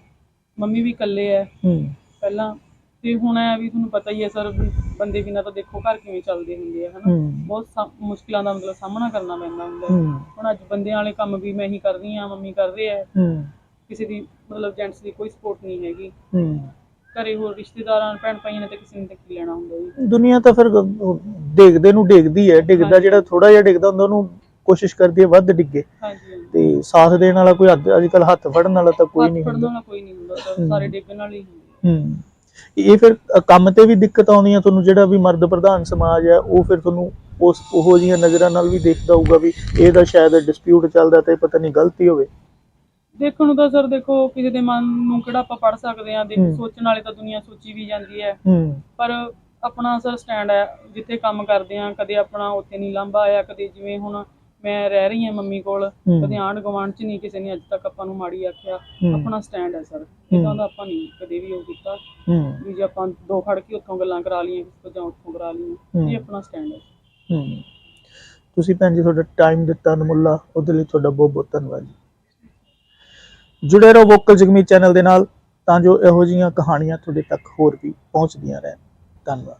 ਮੰਮੀ ਵੀ ਇਕੱਲੇ ਐ ਹੂੰ। ਪਹਿਲਾਂ ਤੇ ਹੁਣ ਐ ਵੀ ਤੁਹਾਨੂੰ ਪਤਾ ਹੀ ਹੈ ਸਰ ਬੰਦੇ ਬਿਨਾਂ ਤਾਂ ਦੇਖੋ ਘਰ ਕਿਵੇਂ ਚੱਲਦੇ ਹੁੰਦੇ ਆ ਹਨਾ? ਬਹੁਤ ਸਾ- ਮੁਸ਼ਕਿਲਾਂ ਦਾ ਮਤਲਬ ਸਾਹਮਣਾ ਕਰਨਾ ਪੈਂਦਾ ਹੁੰਦਾ ਹੈ। ਹੂੰ। ਹੁਣ ਅੱਜ ਬੰਦਿਆਂ ਵਾਲੇ ਕੰਮ ਵੀ ਮੈਂ ਹੀ ਕਰ ਰਹੀ ਆ ਮੰਮੀ ਕਰ ਰਹੇ ਆ। ਹੂੰ। ਕਿਸੇ ਦੀ ਮਤਲਬ ਜੈਂਟਸ ਦੀ ਕੋਈ ਸਪੋਰਟ ਨਹੀਂ ਹੈਗੀ। ਹੂੰ। ਘਰੇ ਹੋਰ ਰਿਸ਼ਤੇਦਾਰਾਂ ਭੈਣ ਭਾਈਆਂ ਨੇ ਤਾਂ ਕਿਸੇ ਨੇ ਤਾਂ ਕੀ ਲੈਣਾ ਹੁੰਦਾ ਜੀ? ਦੁਨੀਆ ਤਾਂ ਫਿਰ ਉਹ ਡਿੱਗਦੇ ਨੂੰ ਡਿੱਗਦੀ ਹੈ। ਡਿੱਗਦਾ ਹਾਂਜੀ। ਜਿਹੜਾ ਥੋੜਾ ਜਿਹਾ ਡਿੱਗਦਾ ਹੁੰਦਾ ਉਹਨੂੰ ਕੋਸ਼ਿਸ਼ ਕਰਦੀ ਹੈ ਵੱਧ ਡਿੱਗੇ। ਹਾਂਜੀ ਹਾਂਜੀ। ਤੇ ਸਾਥ ਦੇਣ ਵਾਲਾ ਕੋਈ ਅੱਜ ਕੱਲ ਹੱਥ ਫੜਨ ਵਾਲਾ ਤਾਂ ਕੋਈ ਹੱਥ ਨਹੀਂ ਫੜਨ ਹੁੰਦਾ। ਵਾਲਾ ਕੋਈ ਨਹੀਂ ਹੁੰਦਾ ਸਰ ਹੂੰ। ਸਾਰੇ ਡਿੱਗਣ ਵਾਲੇ ਹੀ ਹੁੰਦੇ ਹੂੰ। ਇਹ ਫਿਰ ਕੰਮ ਤੇ ਵੀ ਦਿੱਕਤ ਆਉਂਦੀ ਹੈ ਤੁਹਾਨੂੰ ਜਿਹੜਾ ਵੀ ਮਰਦ ਪ੍ਰਧਾਨ ਸਮਾਜ ਹੈ ਉਹ ਫਿਰ ਤੁਹਾਨੂੰ ਉਸ ਉਹੋ ਜਿਹੀਆਂ ਨਜ਼ਰਾਂ ਨਾਲ ਵੀ ਦੇਖਦਾ ਹੋਊਗਾ ਵੀ ਇਹਦਾ ਸ਼ਾਇਦ ਡਿਸਪਿਊਟ ਚੱਲਦਾ ਤੇ ਪਤਾ ਨਹੀਂ ਗਲਤੀ ਹੋਵੇ। ਦੇਖਣ ਨੂੰ ਤਾਂ ਸਰ ਦੇਖੋ ਕਿਸੇ ਦੇ ਮਨ ਨੂੰ ਕਿਹੜਾ ਆਪਾਂ ਪੜ ਸਕਦੇ ਆ ਦੇਖ। ਸੋਚਣ ਵਾਲੇ ਤਾਂ ਦੁਨੀਆ ਸੋਚੀ ਵੀ ਜਾਂਦੀ ਹੈ। ਹੂੰ। ਪਰ ਆਪਣਾ ਸਰ ਸਟੈਂਡ ਹੈ ਜਿੱਥੇ ਕੰਮ ਕਰਦੇ ਆ ਕਦੇ ਆਪਣਾ ਉੱਥੇ ਨਹੀਂ ਲਾਂਭਾ ਆਇਆ ਕਦੇ ਜਿਵੇਂ ਹੁਣ ਮੈਂ ਰਹਿ ਰਹੀ ਹਾਂ ਮੰਮੀ ਕੋਲ। ਕਦੇ ਆਂਢ ਗੁਆਂਢ ਚ ਨਹੀਂ ਕਿਸੇ ਨੇ ਅੱਜ ਤੱਕ ਆਪਾਂ ਨੂੰ ਮਾੜੀ ਆਖਿਆ। ਆਪਣਾ ਸਟੈਂਡ ਹੈ ਸਰ। ਇਦਾਂ ਦਾ ਆਪਾਂ ਨਹੀਂ ਕਦੇ ਵੀ ਉਹ ਕੀਤਾ। ਵੀ ਜੇ ਆਪਾਂ ਦੋ ਖੜ ਕੇ ਉੱਥੋਂ ਗੱਲਾਂ ਕਰਾ ਲਈਆਂ ਕਿਸੇ ਤੋਂ ਜਾਂ ਉੱਥੋਂ ਕਰਾ ਲਈਆਂ। ਇਹ ਆਪਣਾ ਸਟੈਂਡ ਹੈ। ਤੁਸੀਂ ਭੈਣ ਜੀ ਤੁਹਾਡਾ ਟਾਈਮ ਦਿੱਤਾ ਅਨਮੁੱਲਾ। ਉਹਦੇ ਲਈ ਤੁਹਾਡਾ ਬਹੁਤ ਬਹੁਤ ਧੰਨਵਾਦ ਜੀ। ਜੁੜੇ ਰਹੋ ਵੋਕਲ ਜਗਮੀ ਚੈਨਲ ਦੇ ਨਾਲ ਤਾਂ ਜੋ ਇਹੋ ਜਿਹੀਆਂ ਕਹਾਣੀਆਂ ਤੁਹਾਡੇ ਤੱਕ ਹੋਰ ਵੀ ਪਹੁੰਚਦੀਆਂ ਰਹਿਣ। ਧੰਨਵਾਦ।